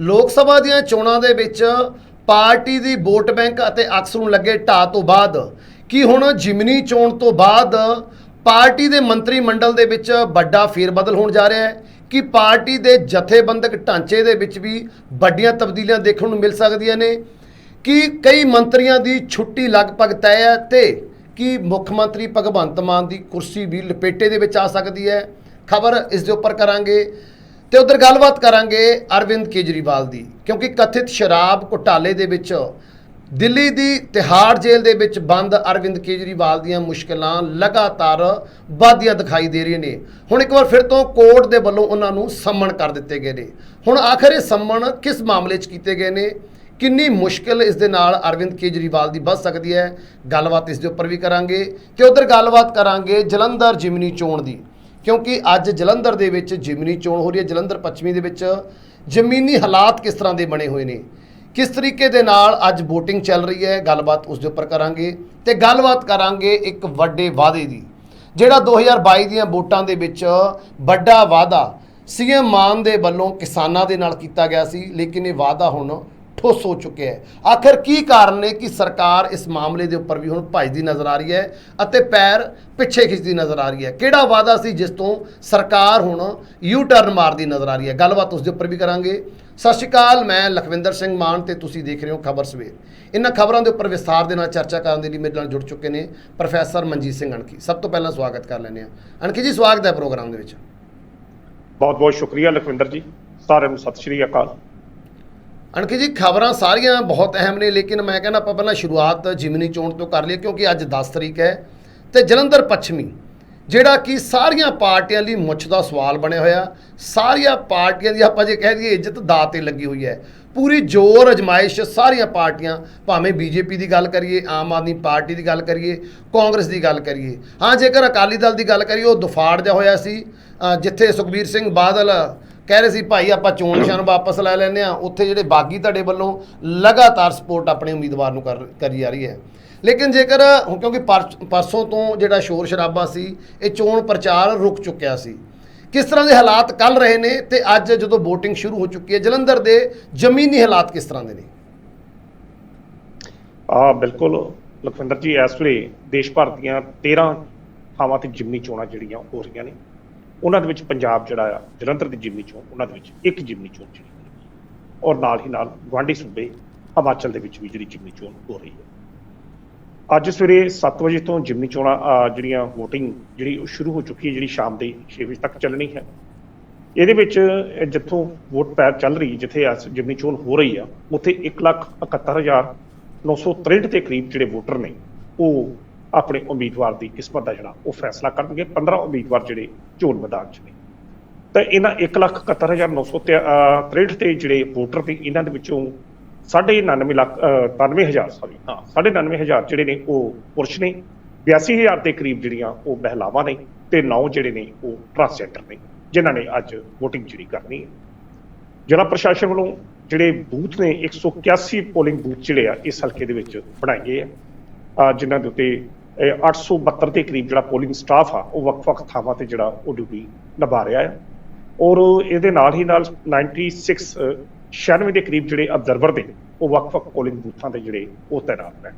ਲੋਕ ਸਭਾ ਦੀਆਂ ਚੋਣਾਂ ਦੇ ਵਿੱਚ ਪਾਰਟੀ ਦੀ ਵੋਟ ਬੈਂਕ ਅਤੇ ਅਕਸ ਨੂੰ ਲੱਗੇ ਢਾਹ ਤੋਂ ਬਾਅਦ, ਕੀ ਹੁਣ ਜਿਮਨੀ ਚੋਣ ਤੋਂ ਬਾਅਦ ਪਾਰਟੀ ਦੇ ਮੰਤਰੀ ਮੰਡਲ ਦੇ ਵਿੱਚ ਵੱਡਾ ਫੇਰਬਦਲ ਹੋਣ ਜਾ ਰਿਹਾ ਹੈ? ਕਿ ਪਾਰਟੀ ਦੇ ਜਥੇਬੰਦਕ ਢਾਂਚੇ ਦੇ ਵਿੱਚ ਵੀ ਵੱਡੀਆਂ ਤਬਦੀਲੀਆਂ ਦੇਖਣ ਨੂੰ ਮਿਲ ਸਕਦੀਆਂ ਨੇ? ਕਿ ਕਈ ਮੰਤਰੀਆਂ ਦੀ ਛੁੱਟੀ ਲਗਭਗ ਤੈਅ ਹੈ ਤੇ ਕਿ ਮੁੱਖ ਮੰਤਰੀ ਭਗਵੰਤ ਮਾਨ ਦੀ ਕੁਰਸੀ ਵੀ ਲਪੇਟੇ ਦੇ ਵਿੱਚ ਆ ਸਕਦੀ ਹੈ? ਖਬਰ ਇਸ ਦੇ ਉੱਪਰ ਕਰਾਂਗੇ। ਤੇ ਉਧਰ ਗੱਲਬਾਤ ਕਰਾਂਗੇ ਅਰਵਿੰਦ ਕੇਜਰੀਵਾਲ ਦੀ, ਕਿਉਂਕਿ ਕਥਿਤ ਸ਼ਰਾਬ ਘੁਟਾਲੇ ਦੇ ਵਿੱਚ, ਦਿੱਲੀ ਦੀ ਤਿਹਾੜ ਜੇਲ੍ਹ ਦੇ ਵਿੱਚ ਬੰਦ ਅਰਵਿੰਦ ਕੇਜਰੀਵਾਲ ਦੀਆਂ ਮੁਸ਼ਕਲਾਂ ਲਗਾਤਾਰ ਵੱਧਦੀਆਂ ਦਿਖਾਈ ਦੇ ਰਹੀਆਂ ਨੇ। ਹੁਣ ਇੱਕ ਵਾਰ ਫਿਰ ਤੋਂ ਕੋਰਟ ਦੇ ਵੱਲੋਂ ਉਹਨਾਂ ਨੂੰ ਸੰਮਣ ਕਰ ਦਿੱਤੇ ਗਏ ਨੇ। ਹੁਣ ਆਖਰ ਇਹ ਸੰਮਣ ਕਿਸ ਮਾਮਲੇ 'ਚ ਕੀਤੇ ਗਏ ਨੇ? ਕਿੰਨੀ ਮੁਸ਼ਕਲ ਇਸ ਦੇ ਨਾਲ ਅਰਵਿੰਦ ਕੇਜਰੀਵਾਲ ਦੀ ਵੱਧ ਸਕਦੀ ਹੈ? ਗੱਲਬਾਤ ਇਸ ਦੇ ਉੱਪਰ ਵੀ ਕਰਾਂਗੇ ਤੇ ਉਧਰ ਗੱਲਬਾਤ ਕਰਾਂਗੇ ਜਲੰਧਰ ਜਿਮਨੀ ਚੋਣ ਦੀ। ਕਿਉਂਕਿ ਅੱਜ ਜਲੰਧਰ ਦੇ ਵਿੱਚ ਜਿਮਨੀ ਚੋਣ ਹੋ ਰਹੀ ਹੈ। ਜਲੰਧਰ ਪੱਛਮੀ ਦੇ ਵਿੱਚ ਜ਼ਮੀਨੀ ਹਾਲਾਤ ਕਿਸ ਤਰ੍ਹਾਂ ਦੇ ਬਣੇ ਹੋਏ ਨੇ? ਕਿਸ ਤਰੀਕੇ ਦੇ ਨਾਲ ਅੱਜ VOTING ਚੱਲ ਰਹੀ ਹੈ? ਗੱਲਬਾਤ ਉਸ ਦੇ ਉੱਪਰ ਕਰਾਂਗੇ ਤੇ ਗੱਲਬਾਤ ਕਰਾਂਗੇ ਇੱਕ ਵੱਡੇ ਵਾਅਦੇ ਦੀ, ਜਿਹੜਾ 2022 ਦੀਆਂ ਵੋਟਾਂ ਦੇ ਵਿੱਚ ਵੱਡਾ ਵਾਅਦਾ ਸੀਐਮ ਮਾਨ ਦੇ ਵੱਲੋਂ ਕਿਸਾਨਾਂ ਦੇ ਨਾਲ ਕੀਤਾ ਗਿਆ ਸੀ। ਲੇਕਿਨ ਇਹ ਵਾਅਦਾ ਹੁਣ ਠੁੱਸ ਹੋ ਚੁੱਕਿਆ ਹੈ। ਆਖਰ ਕੀ ਕਾਰਨ ਨੇ ਕਿ ਸਰਕਾਰ ਇਸ ਮਾਮਲੇ ਦੇ ਉੱਪਰ ਵੀ ਹੁਣ ਭੱਜਦੀ ਨਜ਼ਰ ਆ ਰਹੀ ਹੈ ਅਤੇ ਪੈਰ ਪਿੱਛੇ ਖਿੱਚਦੀ ਨਜ਼ਰ ਆ ਰਹੀ ਹੈ? ਕਿਹੜਾ ਵਾਅਦਾ ਸੀ ਜਿਸ ਤੋਂ ਸਰਕਾਰ ਹੁਣ ਯੂ ਟਰਨ ਮਾਰਦੀ ਨਜ਼ਰ ਆ ਰਹੀ ਹੈ? ਗੱਲਬਾਤ ਉਸ ਦੇ ਉੱਪਰ ਵੀ ਕਰਾਂਗੇ। ਸਤਿ ਸ਼੍ਰੀ ਅਕਾਲ, ਮੈਂ ਲਖਵਿੰਦਰ ਸਿੰਘ ਮਾਨ ਤੇ ਤੁਸੀਂ ਦੇਖ ਰਹੇ ਹੋ ਖਬਰ ਸਵੇਰ। ਇਹਨਾਂ ਖਬਰਾਂ ਦੇ ਉੱਪਰ ਵਿਸਥਾਰ ਦੇ ਨਾਲ ਚਰਚਾ ਕਰਨ ਦੇ ਲਈ ਮੇਰੇ ਨਾਲ ਜੁੜ ਚੁੱਕੇ ਨੇ ਪ੍ਰੋਫੈਸਰ ਮਨਜੀਤ ਸਿੰਘ ਅਣਖੀ। ਸਭ ਤੋਂ ਪਹਿਲਾਂ ਸਵਾਗਤ ਕਰ ਲੈਂਦੇ ਹਾਂ। ਅਣਖੀ ਜੀ, ਸਵਾਗਤ ਹੈ ਪ੍ਰੋਗਰਾਮ ਦੇ ਵਿੱਚ। ਬਹੁਤ ਬਹੁਤ ਸ਼ੁਕਰੀਆ ਲਖਵਿੰਦਰ ਜੀ। ਸਾਰਿਆਂ ਨੂੰ ਸਤਿ ਸ਼੍ਰੀ ਅਕਾਲ। ਅਣਖੀ ਜੀ, ਖਬਰਾਂ ਸਾਰੀਆਂ ਬਹੁਤ ਅਹਿਮ ਨੇ, ਲੇਕਿਨ ਮੈਂ ਕਹਿੰਦਾ ਆਪਾਂ ਪਹਿਲਾਂ ਸ਼ੁਰੂਆਤ ਜਿਮਨੀ ਚੋਣ ਤੋਂ ਕਰ ਲਈਏ, ਕਿਉਂਕਿ ਅੱਜ 10 ਤਰੀਕ ਹੈ। ਤੇ ਜਲੰਧਰ ਪੱਛਮੀ, ਜਿਹੜਾ ਕਿ ਸਾਰੀਆਂ ਪਾਰਟੀਆਂ ਲਈ ਮੁੱਛ ਦਾ ਸਵਾਲ ਬਣਿਆ ਹੋਇਆ, ਸਾਰੀਆਂ ਪਾਰਟੀਆਂ ਦੀ ਆਪਾਂ ਜੇ ਕਹਿ ਦਈਏ, ਇੱਜ਼ਤ ਦਾ ਤੇ ਲੱਗੀ ਹੋਈ ਹੈ। ਪੂਰੀ ਜ਼ੋਰ, ਅਜਮਾਇਸ਼ ਸਾਰੀਆਂ ਪਾਰਟੀਆਂ, ਭਾਵੇਂ ਬੀਜੇਪੀ ਦੀ ਗੱਲ ਕਰੀਏ, ਆਮ ਆਦਮੀ ਪਾਰਟੀ ਦੀ ਗੱਲ ਕਰੀਏ, ਕਾਂਗਰਸ ਦੀ ਗੱਲ ਕਰੀਏ। ਹਾਂ, ਜੇਕਰ ਅਕਾਲੀ ਦਲ ਦੀ ਗੱਲ ਕਰੀਏ, ਉਹ ਦੁਫਾੜ ਜਿਹਾ ਹੋਇਆ ਸੀ। ਜਿੱਥੇ ਸੁਖਬੀਰ ਸਿੰਘ ਬਾਦਲ ਕਹਿ ਰਹੇ ਸੀ, ਭਾਈ, ਆਪਾਂ ਚੋਣ ਨਿਸ਼ਾਨ ਵਾਪਸ ਲੈ ਲੈਂਦੇ ਆ ਉੱਥੇ ਜਿਹੜੇ ਬਾਗੀ ਤੁਹਾਡੇ ਵੱਲੋਂ ਲਗਾਤਾਰ ਸਪੋਰਟ ਆਪਣੇ ਉਮੀਦਵਾਰ ਨੂੰ ਕਰੀ ਜਾ ਰਹੀ ਹੈ। ਲੇਕਿਨ ਜੇਕਰ ਕਿਉਂਕਿ ਪਰਸੋਂ ਤੋਂ ਜਿਹੜਾ ਸ਼ੋਰ ਸ਼ਰਾਬਾ ਸੀ, ਇਹ ਚੋਣ ਪ੍ਰਚਾਰ ਰੁਕ ਚੁੱਕਿਆ ਸੀ। ਕਿਸ ਤਰ੍ਹਾਂ ਦੇ ਹਾਲਾਤ ਕੱਲ ਰਹੇ ਨੇ ਤੇ ਅੱਜ ਜਦੋਂ VOTING ਸ਼ੁਰੂ ਹੋ ਚੁੱਕੀ ਹੈ, ਜਲੰਧਰ ਦੇ ਜ਼ਮੀਨੀ ਹਾਲਾਤ ਕਿਸ ਤਰ੍ਹਾਂ ਦੇ ਨੇ? ਆ, ਬਿਲਕੁਲ ਲਖਵਿੰਦਰ ਜੀ, ਇਸ ਵੇਲੇ ਦੇਸ਼ ਭਰ ਦੀਆਂ 13 ਥਾਵਾਂ ਤੇ ਜਿਮਨੀ ਚੋਣਾਂ ਜਿਹੜੀਆਂ ਹੋ ਰਹੀਆਂ ਨੇ। ਉਹਨਾਂ ਦੇ ਵਿੱਚ ਪੰਜਾਬ ਜਿਹੜਾ ਆ, ਜਲੰਧਰ ਦੀ ਜਿਮਨੀ ਚੋਣ ਉਹਨਾਂ ਦੇ ਵਿੱਚ ਇੱਕ ਜਿਮਨੀ ਚੋਣ ਜਿਹੜੀ ਔਰ ਨਾਲ ਹੀ ਨਾਲ ਗੁਆਂਢੀ ਸੂਬੇ ਹਿਮਾਚਲ ਦੇ ਵਿੱਚ ਵੀ ਜਿਹੜੀ ਜਿਮਨੀ ਚੋਣ ਹੋ ਰਹੀ ਹੈ। ਅੱਜ ਸਵੇਰੇ 7 ਵਜੇ ਤੋਂ ਜਿਮਨੀ ਚੋਣਾਂ ਜਿਹੜੀਆਂ VOTING ਜਿਹੜੀ ਉਹ ਸ਼ੁਰੂ ਹੋ ਚੁੱਕੀ ਹੈ, ਜਿਹੜੀ ਸ਼ਾਮ ਦੇ 6 ਵਜੇ ਤੱਕ ਚੱਲਣੀ ਹੈ। ਇਹਦੇ ਵਿੱਚ ਜਿੱਥੋਂ ਵੋਟ ਪੈ ਚੱਲ ਰਹੀ, ਜਿੱਥੇ ਅੱਜ ਜਿਮਨੀ ਚੋਣ ਹੋ ਰਹੀ ਆ, ਉੱਥੇ 171963 ਦੇ ਕਰੀਬ ਜਿਹੜੇ ਵੋਟਰ ਨੇ, ਉਹ ਆਪਣੇ ਉਮੀਦਵਾਰ ਦੀ ਕਿਸਮਤ ਦਾ ਜਿਹੜਾ ਉਹ ਫੈਸਲਾ ਕਰਨਗੇ। 15 ਉਮੀਦਵਾਰ ਜਿਹੜੇ ਚੋਣ ਮੈਦਾਨ 'ਚ ਨੇ। ਤਾਂ ਇਹਨਾਂ 171963 ਤੇ ਜਿਹੜੇ ਵੋਟਰ ਨੇ ਇਹਨਾਂ ਦੇ ਵਿੱਚੋਂ 99 ਲੱਖ ਅਹ, 99000 ਸੌਰੀ ਹਾਂ 99000 ਜਿਹੜੇ ਨੇ ਉਹ ਪੁਰਸ਼ ਨੇ 82000 ਦੇ ਕਰੀਬ ਜਿਹੜੀਆਂ ਉਹ ਮਹਿਲਾਵਾਂ ਨੇ ਤੇ 9 ਜਿਹੜੇ ਨੇ ਉਹ ਟਰਾਂਸਜੈਂਡਰ ਨੇ ਜਿਨ੍ਹਾਂ ਨੇ ਅੱਜ VOTING ਜਿਹੜੀ ਕਰਨੀ ਹੈ। ਜ਼ਿਲ੍ਹਾ ਪ੍ਰਸ਼ਾਸਨ ਵੱਲੋਂ ਜਿਹੜੇ ਬੂਥ ਨੇ 181 ਪੋਲਿੰਗ ਬੂਥ ਜਿਹੜੇ ਆ ਇਸ ਹਲਕੇ ਦੇ ਵਿੱਚ ਬਣਾਏ ਗਏ ਆ। ਅਹ ਜਿਨ੍ਹਾਂ ਦੇ ਉੱਤੇ 872 ਦੇ ਕਰੀਬ ਜਿਹੜਾ ਪੋਲਿੰਗ ਸਟਾਫ ਆ, ਉਹ ਵੱਖ-ਵੱਖ ਥਾਵਾਂ ਤੇ ਜਿਹੜਾ ਉਹ ਡਿਊਟੀ ਨਿਭਾ ਰਿਹਾ ਹੈ ਔਰ ਇਹਦੇ ਨਾਲ ਹੀ ਨਾਲ 96 ਅਹ 96 ਦੇ ਕਰੀਬ ਜਿਹੜੇ ਅਬਜ਼ਰਵਰ ਦੇ ਉਹ ਵੱਖ-ਵੱਖ ਪੋਲਿੰਗ ਬੂਥਾਂ ਤੇ ਜਿਹੜੇ ਉਹ ਤੈਨਾਤ ਨੇ।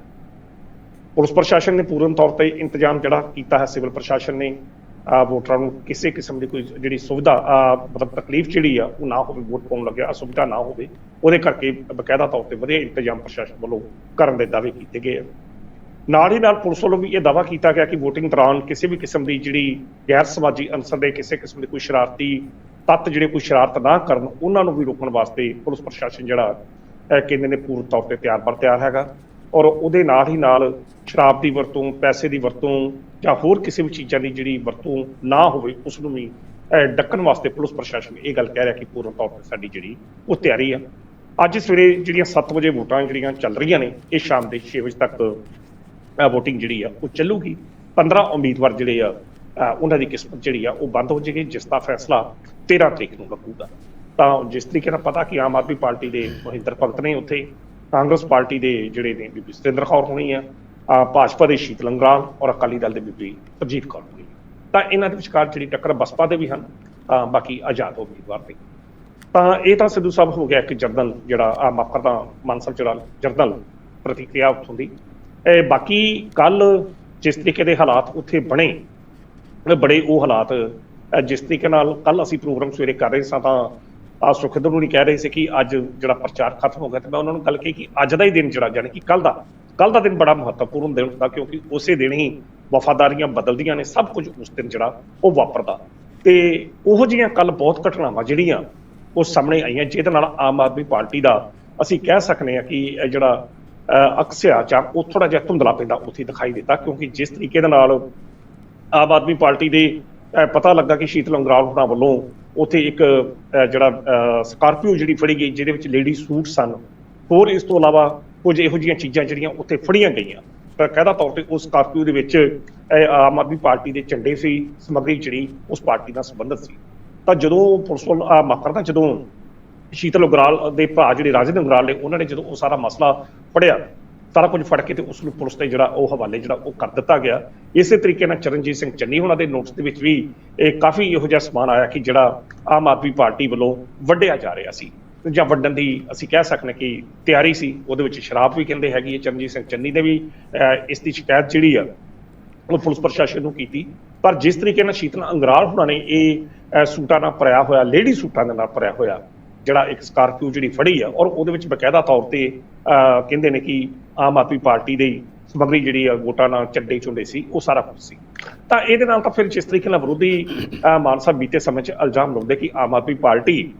ਪੁਲਿਸ ਪ੍ਰਸ਼ਾਸਨ ਨੇ ਪੂਰਨ ਤੌਰ ਤੇ ਇੰਤਜ਼ਾਮ ਜਿਹੜਾ ਕੀਤਾ ਹੈ, ਸਿਵਲ ਪ੍ਰਸ਼ਾਸਨ ਨੇ ਅਹ ਵੋਟਰਾਂ ਨੂੰ ਕਿਸੇ ਕਿਸਮ ਦੀ ਕੋਈ ਜਿਹੜੀ ਸੁਵਿਧਾ ਮਤਲਬ ਤਕਲੀਫ ਜਿਹੜੀ ਆ, ਉਹ ਨਾ ਹੋਵੇ, ਵੋਟ ਪਾਉਣ ਲੱਗਿਆ, ਅਸੁਵਿਧਾ ਨਾ ਹੋਵੇ, ਉਹਦੇ ਕਰਕੇ ਬਕਾਇਦਾ ਤੌਰ ਤੇ ਵਧੀਆ ਇੰਤਜ਼ਾਮ ਪ੍ਰਸ਼ਾਸਨ ਵੱਲੋਂ ਕਰਨ ਦੇ ਦਾਅਵੇ ਕੀਤੇ ਗਏ ਆ। ਨਾਲ ਹੀ ਨਾਲ ਪੁਲਿਸ ਵੱਲੋਂ ਵੀ ਇਹ ਦਾਅਵਾ ਕੀਤਾ ਗਿਆ ਕਿ VOTING ਦੌਰਾਨ ਕਿਸੇ ਵੀ ਕਿਸਮ ਦੀ ਜਿਹੜੀ ਗੈਰ ਸਮਾਜੀ ਅਨਸਰ ਦੇ ਕਿਸੇ ਕਿਸਮ ਦੇ ਕੋਈ ਸ਼ਰਾਰਤੀ ਤੱਤ ਜਿਹੜੇ ਕੋਈ ਸ਼ਰਾਰਤ ਨਾ ਕਰਨ, ਉਹਨਾਂ ਨੂੰ ਵੀ ਰੋਕਣ ਵਾਸਤੇ ਪੁਲਿਸ ਪ੍ਰਸ਼ਾਸਨ ਜਿਹੜਾ ਕਹਿੰਦੇ ਨੇ ਪੂਰਨ ਤੌਰ ਤੇ ਤਿਆਰ ਬਰ ਤਿਆਰ ਹੈਗਾ। ਔਰ ਉਹਦੇ ਨਾਲ ਹੀ ਨਾਲ ਸ਼ਰਾਬ ਦੀ ਵਰਤੋਂ, ਪੈਸੇ ਦੀ ਵਰਤੋਂ ਜਾਂ ਹੋਰ ਕਿਸੇ ਵੀ ਚੀਜ਼ਾਂ ਦੀ ਜਿਹੜੀ ਵਰਤੋਂ ਨਾ ਹੋਵੇ, ਉਸ ਨੂੰ ਵੀ ਡੱਕਣ ਵਾਸਤੇ ਪੁਲਿਸ ਪ੍ਰਸ਼ਾਸਨ ਇਹ ਗੱਲ ਕਹਿ ਰਿਹਾ ਕਿ ਪੂਰਨ ਤੌਰ ਤੇ ਸਾਡੀ ਜਿਹੜੀ ਉਹ ਤਿਆਰੀ ਆ ਅੱਜ ਸਵੇਰੇ ਜਿਹੜੀਆਂ 7 ਵਜੇ ਵੋਟਾਂ ਜਿਹੜੀਆਂ ਚੱਲ ਰਹੀਆਂ ਨੇ, ਇਹ ਸ਼ਾਮ ਦੇ 6 ਵਜੇ ਤੱਕ VOTING ਜਿਹੜੀ ਆ ਉਹ ਚੱਲੂਗੀ। 15 ਉਮੀਦਵਾਰ ਜਿਹੜੇ ਆ ਉਹਨਾਂ ਦੀ ਕਿਸਮਤ ਜਿਹੜੀ ਆ ਉਹ ਬੰਦ ਹੋ ਜਾਏਗੀ, ਜਿਸ ਦਾ ਫੈਸਲਾ 13 ਤਰੀਕ ਨੂੰ ਲੱਗੂਗਾ। ਤਾਂ ਜਿਸ ਤਰੀਕੇ ਨਾਲ ਪਤਾ ਕਿ ਆਮ ਆਦਮੀ ਪਾਰਟੀ ਦੇ ਮਹਿੰਦਰ ਭਗਤ ਨੇ ਉੱਥੇ, ਕਾਂਗਰਸ ਪਾਰਟੀ ਦੇ ਜਿਹੜੇ ਨੇ ਬੀਬੀ ਸਤਿੰਦਰ ਕੌਰ ਹੋਣੀ ਆ ਭਾਜਪਾ ਦੇ ਸ਼ੀਤ ਅੰਗਰਾਲ ਔਰ ਅਕਾਲੀ ਦਲ ਦੇ ਬੀਬੀ ਸਰਜੀਤ ਕੌਰ ਹੋਣੀ ਆ। ਤਾਂ ਇਹਨਾਂ ਦੇ ਵਿਚਕਾਰ ਜਿਹੜੀ ਟੱਕਰ ਬਸਪਾ ਦੇ ਵੀ ਹਨ ਬਾਕੀ ਆਜ਼ਾਦ ਉਮੀਦਵਾਰ ਨੇ ਤਾਂ ਇਹ ਤਾਂ ਸਿੱਧੂ ਸਾਹਿਬ ਹੋ ਗਿਆ ਇੱਕ ਜਰਨਲ ਜਿਹੜਾ, ਆ ਮਾਫ ਕਰਦਾ ਮਾਨ ਸਾਹਿਬ ਜਰਨਲ ਪ੍ਰਤੀਕਿਰਿਆ ਉੱਥੋਂ ਦੀ। ਇਹ ਬਾਕੀ ਕੱਲ ਜਿਸ ਤਰੀਕੇ ਦੇ ਹਾਲਾਤ ਉੱਥੇ ਬਣੇ ਬੜੇ ਉਹ ਹਾਲਾਤ ਜਿਸ ਤਰੀਕੇ ਨਾਲ ਕੱਲ ਅਸੀਂ ਪ੍ਰੋਗਰਾਮ ਸਵੇਰੇ ਕਰ ਰਹੇ ਸਾਂ ਤਾਂ ਆ ਸੁਖਿੰਦਰ ਨੂੰ ਨਹੀਂ ਕਹਿ ਰਹੇ ਸੀ ਕਿ ਅੱਜ ਜਿਹੜਾ ਪ੍ਰਚਾਰ ਖਤਮ ਹੋ ਗਿਆ ਤੇ ਮੈਂ ਉਹਨਾਂ ਨੂੰ ਗੱਲ ਕਹੀ ਕਿ ਅੱਜ ਦਾ ਹੀ ਦਿਨ ਜਿਹੜਾ ਜਾਣੀ ਕਿ ਕੱਲ ਦਾ ਕੱਲ ਦਾ ਦਿਨ ਬੜਾ ਮਹੱਤਵਪੂਰਨ ਦਿਨ ਹੁੰਦਾ ਕਿਉਂਕਿ ਉਸੇ ਦਿਨ ਹੀ ਵਫਾਦਾਰੀਆਂ ਬਦਲਦੀਆਂ ਨੇ, ਸਭ ਕੁਝ ਉਸ ਦਿਨ ਜਿਹੜਾ ਉਹ ਵਾਪਰਦਾ। ਤੇ ਉਹ ਜਿਹੀਆਂ ਕੱਲ ਬਹੁਤ ਘਟਨਾਵਾਂ ਜਿਹੜੀਆਂ ਉਹ ਸਾਹਮਣੇ ਆਈਆਂ, ਜਿਹਦੇ ਨਾਲ ਆਮ ਆਦਮੀ ਪਾਰਟੀ ਦਾ ਅਸੀਂ ਕਹਿ ਸਕਨੇ ਆ ਕਿ ਇਹ ਜਿਹੜਾ ਅਕਸਿਆ ਜਾਂ ਉਹ ਥੋੜਾ ਜਿਹਾ ਧੁੰਦਲਾ ਪੈਂਦਾ ਉੱਥੇ ਦਿਖਾਈ ਦਿੱਤਾ, ਕਿਉਂਕਿ ਜਿਸ ਤਰੀਕੇ ਦੇ ਨਾਲ ਆਮ ਆਦਮੀ ਪਾਰਟੀ ਦੇ ਪਤਾ ਲੱਗਾ ਕਿ ਸ਼ੀਤਲ ਅੰਗਰਾਲ ਹੋਣਾ ਵੱਲੋਂ ਉੱਥੇ ਇੱਕ ਜਿਹੜਾ ਸਕਾਰਪੀਓ ਜਿਹੜੀ ਫੜੀ ਗਈ, ਜਿਹਦੇ ਵਿੱਚ ਲੇਡੀ ਸੂਟ ਸਨ। ਹੋਰ ਇਸ ਤੋਂ ਇਲਾਵਾ ਕੁਝ ਇਹੋ ਜਿਹੀਆਂ ਚੀਜ਼ਾਂ ਜਿਹੜੀਆਂ ਉੱਥੇ ਫੜੀਆਂ ਗਈਆਂ। ਤਾਂ ਕਾਇਦਾ ਤੌਰ ਤੇ ਉਸ ਸਕਾਰਪੀਓ ਦੇ ਵਿੱਚ ਆਮ ਆਦਮੀ ਪਾਰਟੀ ਦੇ ਝੰਡੇ ਸੀ, ਸਮੱਗਰੀ ਜਿਹੜੀ ਉਸ ਪਾਰਟੀ ਨਾਲ ਸੰਬੰਧਿਤ ਸੀ। ਤਾਂ ਜਦੋਂ ਪੁਲਿਸ ਵੱਲ ਆ ਮਾਫ ਕਰਦਾ ਜਦੋਂ ਸ਼ੀਤਲ ਉਗਰਾਲ ਦੇ ਭਰਾ ਜਿਹੜੇ ਰਾਜਨ ਉਗਰਾਲ ਨੇ ਉਹਨਾਂ ਨੇ ਜਦੋਂ ਉਹ ਸਾਰਾ ਮਸਲਾ ਪੜਿਆ ਸਾਰਾ ਕੁਝ ਫੜ ਕੇ ਤੇ ਉਸ ਨੂੰ ਪੁਲਿਸ ਤੇ ਜਿਹੜਾ ਉਹ ਹਵਾਲੇ ਜਿਹੜਾ ਉਹ ਕਰ ਦਿੱਤਾ ਗਿਆ। ਇਸੇ ਤਰੀਕੇ ਨਾਲ ਚਰਨਜੀਤ ਸਿੰਘ ਚੰਨੀ ਉਹਨਾਂ ਦੇ ਨੋਟਿਸ ਦੇ ਵਿੱਚ ਵੀ ਇਹ ਕਾਫੀ ਇਹੋ ਜਿਹਾ ਸਮਾਨ ਆਇਆ ਕਿ ਜਿਹੜਾ ਆਮ ਆਦਮੀ ਪਾਰਟੀ ਵੱਲੋਂ ਵੱਢਿਆ ਜਾ ਰਿਹਾ ਸੀ। ਜਾਂ ਵੱਢਣ ਦੀ ਅਸੀਂ ਕਹਿ ਸਕਦੇ ਕਿ ਤਿਆਰੀ ਸੀ ਉਹਦੇ ਵਿੱਚ ਸ਼ਰਾਬ ਵੀ ਕਹਿੰਦੇ ਹੈਗੀ ਹੈ ਚਰਨਜੀਤ ਸਿੰਘ ਚੰਨੀ ਦੇ ਵੀ ਅਹ, ਇਸ ਦੀ ਸ਼ਿਕਾਇਤ ਜਿਹੜੀ ਆ ਉਹ ਪੁਲਿਸ ਪ੍ਰਸ਼ਾਸਨ ਨੂੰ ਕੀਤੀ। ਪਰ ਜਿਸ ਤਰੀਕੇ ਨਾਲ ਸ਼ੀਤਲ ਅੰਗਰਾਲ ਹੁਣਾਂ ਨੇ ਇਹ ਸੂਟਾਂ ਨਾਲ ਭਰਿਆ ਹੋਇਆ ਲੇਡੀ ਸੂਟਾਂ ਦੇ ਨਾਲ ਭਰਿਆ ਹੋਇਆ ਜਿਹੜਾ ਇੱਕ ਸਕਾਰਪੀਓ ਜਿਹੜੀ ਫੜੀ ਆ ਔਰ ਉਹਦੇ ਵਿੱਚ ਬਕਾਇਦਾ ਤੌਰ ਤੇ ਅਹ, ਕਹਿੰਦੇ ਨੇ ਕਿ ਆਮ ਆਦਮੀ ਪਾਰਟੀ ਦੇ ਸਮਗਰੀ ਜਿਹੜੀ ਆ ਵੋਟਾਂ ਨਾਲ ਚੱਡੇ ਚੁੰਡੇ ਸੀ ਉਹ ਸਾਰਾ ਕੁਝ ਸੀ। ਤਾਂ ਇਹਦੇ ਨਾਲ ਤਾਂ ਫਿਰ ਜਿਸ ਤਰੀਕੇ ਨਾਲ ਵਿਰੋਧੀ ਅਹ, ਬੀਤੇ ਸਮੇਂ 'ਚ ਇਲਜ਼ਾਮ ਲਾਉਂਦੇ ਕਿ ਆਮ ਆਦਮੀ ਪਾਰਟੀ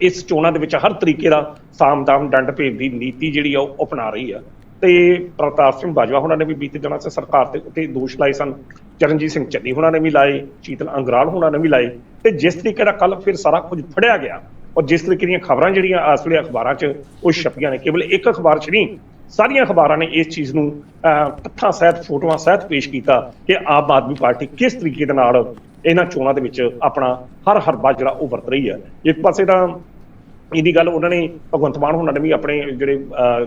ਇਸ ਚੋਣਾਂ ਦੇ ਵਿੱਚ ਹਰ ਤਰੀਕੇ ਦਾ ਸਾਮਦਾਮ ਡੰਡ ਭੇਦ ਦੀ ਨੀਤੀ ਜਿਹੜੀ ਆ ਉਹ ਅਪਣਾ ਰਹੀ ਆ। ਤੇ ਪ੍ਰਤਾਪ ਸਿੰਘ ਬਾਜਵਾ ਉਹਨਾਂ ਨੇ ਵੀ ਬੀਤੇ ਦਿਨਾਂ 'ਚ ਸਰਕਾਰ ਤੇ ਉੱਤੇ ਦੋਸ਼ ਲਾਏ ਸਨ ਚਰਨਜੀਤ ਸਿੰਘ ਚੰਨੀ ਉਹਨਾਂ ਨੇ ਵੀ ਲਾਏ ਸ਼ੀਤਲ ਅੰਗਰਾਲ ਉਹਨਾਂ ਨੇ ਵੀ ਲਾਏ। ਤੇ ਜਿਸ ਤਰੀਕੇ ਦਾ ਕੱਲ ਫਿਰ ਸਾਰਾ ਕੁਝ ਫੜਿਆ ਗਿਆ ਔਰ ਜਿਸ ਤਰੀਕੇ ਦੀਆਂ ਖਬਰਾਂ ਜਿਹੜੀਆਂ ਇਸ ਵੇਲੇ ਅਖਬਾਰਾਂ 'ਚ ਉਹ ਛਪੀਆਂ ਨੇ ਕੇਵਲ ਇੱਕ ਅਖਬਾਰ 'ਚ ਨਹੀਂ ਸਾਰੀਆਂ ਅਖਬਾਰਾਂ ਨੇ ਇਸ ਚੀਜ਼ ਨੂੰ ਅਹ, ਤੱਥਾਂ ਸਹਿਤ ਫੋਟੋਆਂ ਸਹਿਤ ਪੇਸ਼ ਕੀਤਾ ਕਿ ਆਮ ਆਦਮੀ ਪਾਰਟੀ ਕਿਸ ਤਰੀਕੇ ਦੇ ਨਾਲ ਇਹਨਾਂ ਚੋਣਾਂ ਦੇ ਵਿੱਚ ਆਪਣਾ ਹਰ ਹਰਬਾ ਜਿਹੜਾ ਉਹ ਵਰਤ ਰਹੀ ਹੈ। ਇੱਕ ਪਾਸੇ ਤਾਂ ਇਹਦੀ ਗੱਲ ਉਹਨਾਂ ਨੇ ਭਗਵੰਤ ਮਾਨ ਉਹਨਾਂ ਨੇ ਵੀ ਆਪਣੇ ਜਿਹੜੇ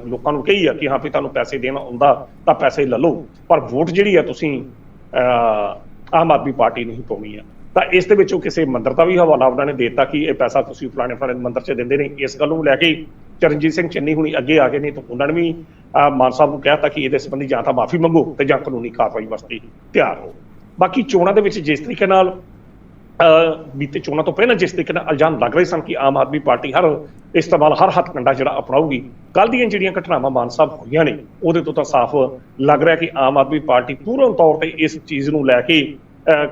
ਲੋਕਾਂ ਨੂੰ ਕਹੀ ਆ ਕਿ ਹਾਂ ਵੀ ਤੁਹਾਨੂੰ ਪੈਸੇ ਦੇਣਾ ਹੁੰਦਾ ਤਾਂ ਪੈਸੇ ਲੈ ਲਓ ਪਰ ਵੋਟ ਜਿਹੜੀ ਆ ਤੁਸੀਂ ਅਹ, ਆਮ ਆਦਮੀ ਪਾਰਟੀ ਨੂੰ ਹੀ ਪਾਉਣੀ ਆ। ਤਾਂ ਇਸ ਦੇ ਵਿੱਚੋਂ ਕਿਸੇ ਮੰਦਰ ਦਾ ਵੀ ਹਵਾਲਾ ਉਹਨਾਂ ਨੇ ਦੇਤਾ ਕਿ ਇਹ ਪੈਸਾ ਤੁਸੀਂ ਫਲਾਣੇ ਫਲਾਣੇ ਮੰਦਰ 'ਚ ਦਿੰਦੇ ਨੇ। ਇਸ ਗੱਲ ਨੂੰ ਲੈ ਕੇ ਚਰਨਜੀਤ ਸਿੰਘ ਚੰਨੀ ਹੁਣੀ ਅੱਗੇ ਆ ਗਏ ਨੇ ਤਾਂ ਉਹਨਾਂ ਨੇ ਵੀ ਮਾਨ ਸਾਹਿਬ ਨੂੰ ਕਹਿਤਾ ਕਿ ਇਹਦੇ ਸੰਬੰਧੀ ਜਾਂ ਤਾਂ ਮਾਫੀ ਮੰਗੋ ਤੇ ਜਾਂ ਕਾਨੂੰਨੀ ਕਾਰਵਾਈ ਵਾਸਤੇ ਤਿਆਰ ਹੋ। ਬਾਕੀ ਚੋਣਾਂ ਦੇ ਵਿੱਚ ਜਿਸ ਤਰੀਕੇ ਨਾਲ ਅਹ ਬੀਤੇ ਚੋਣਾਂ ਤੋਂ ਪਹਿਲਾਂ ਜਿਸ ਤਰੀਕੇ ਨਾਲ ਇਲਜ਼ਾਮ ਲੱਗ ਰਹੇ ਸਨ ਕਿ ਆਮ ਆਦਮੀ ਪਾਰਟੀ ਹਰ ਇਸਤੇਮਾਲ ਹਰ ਹੱਥ ਕੰਡਾ ਜਿਹੜਾ ਅਪਣਾਊਗੀ ਕੱਲ ਦੀਆਂ ਜਿਹੜੀਆਂ ਘਟਨਾਵਾਂ ਮਾਨ ਸਾਹਿਬ ਹੋਈਆਂ ਨੇ, ਉਹਦੇ ਤੋਂ ਤਾਂ ਸਾਫ਼ ਲੱਗ ਰਿਹਾ ਕਿ ਆਮ ਆਦਮੀ ਪਾਰਟੀ ਪੂਰਨ ਤੌਰ ਤੇ ਇਸ ਚੀਜ਼ ਨੂੰ ਲੈ ਕੇ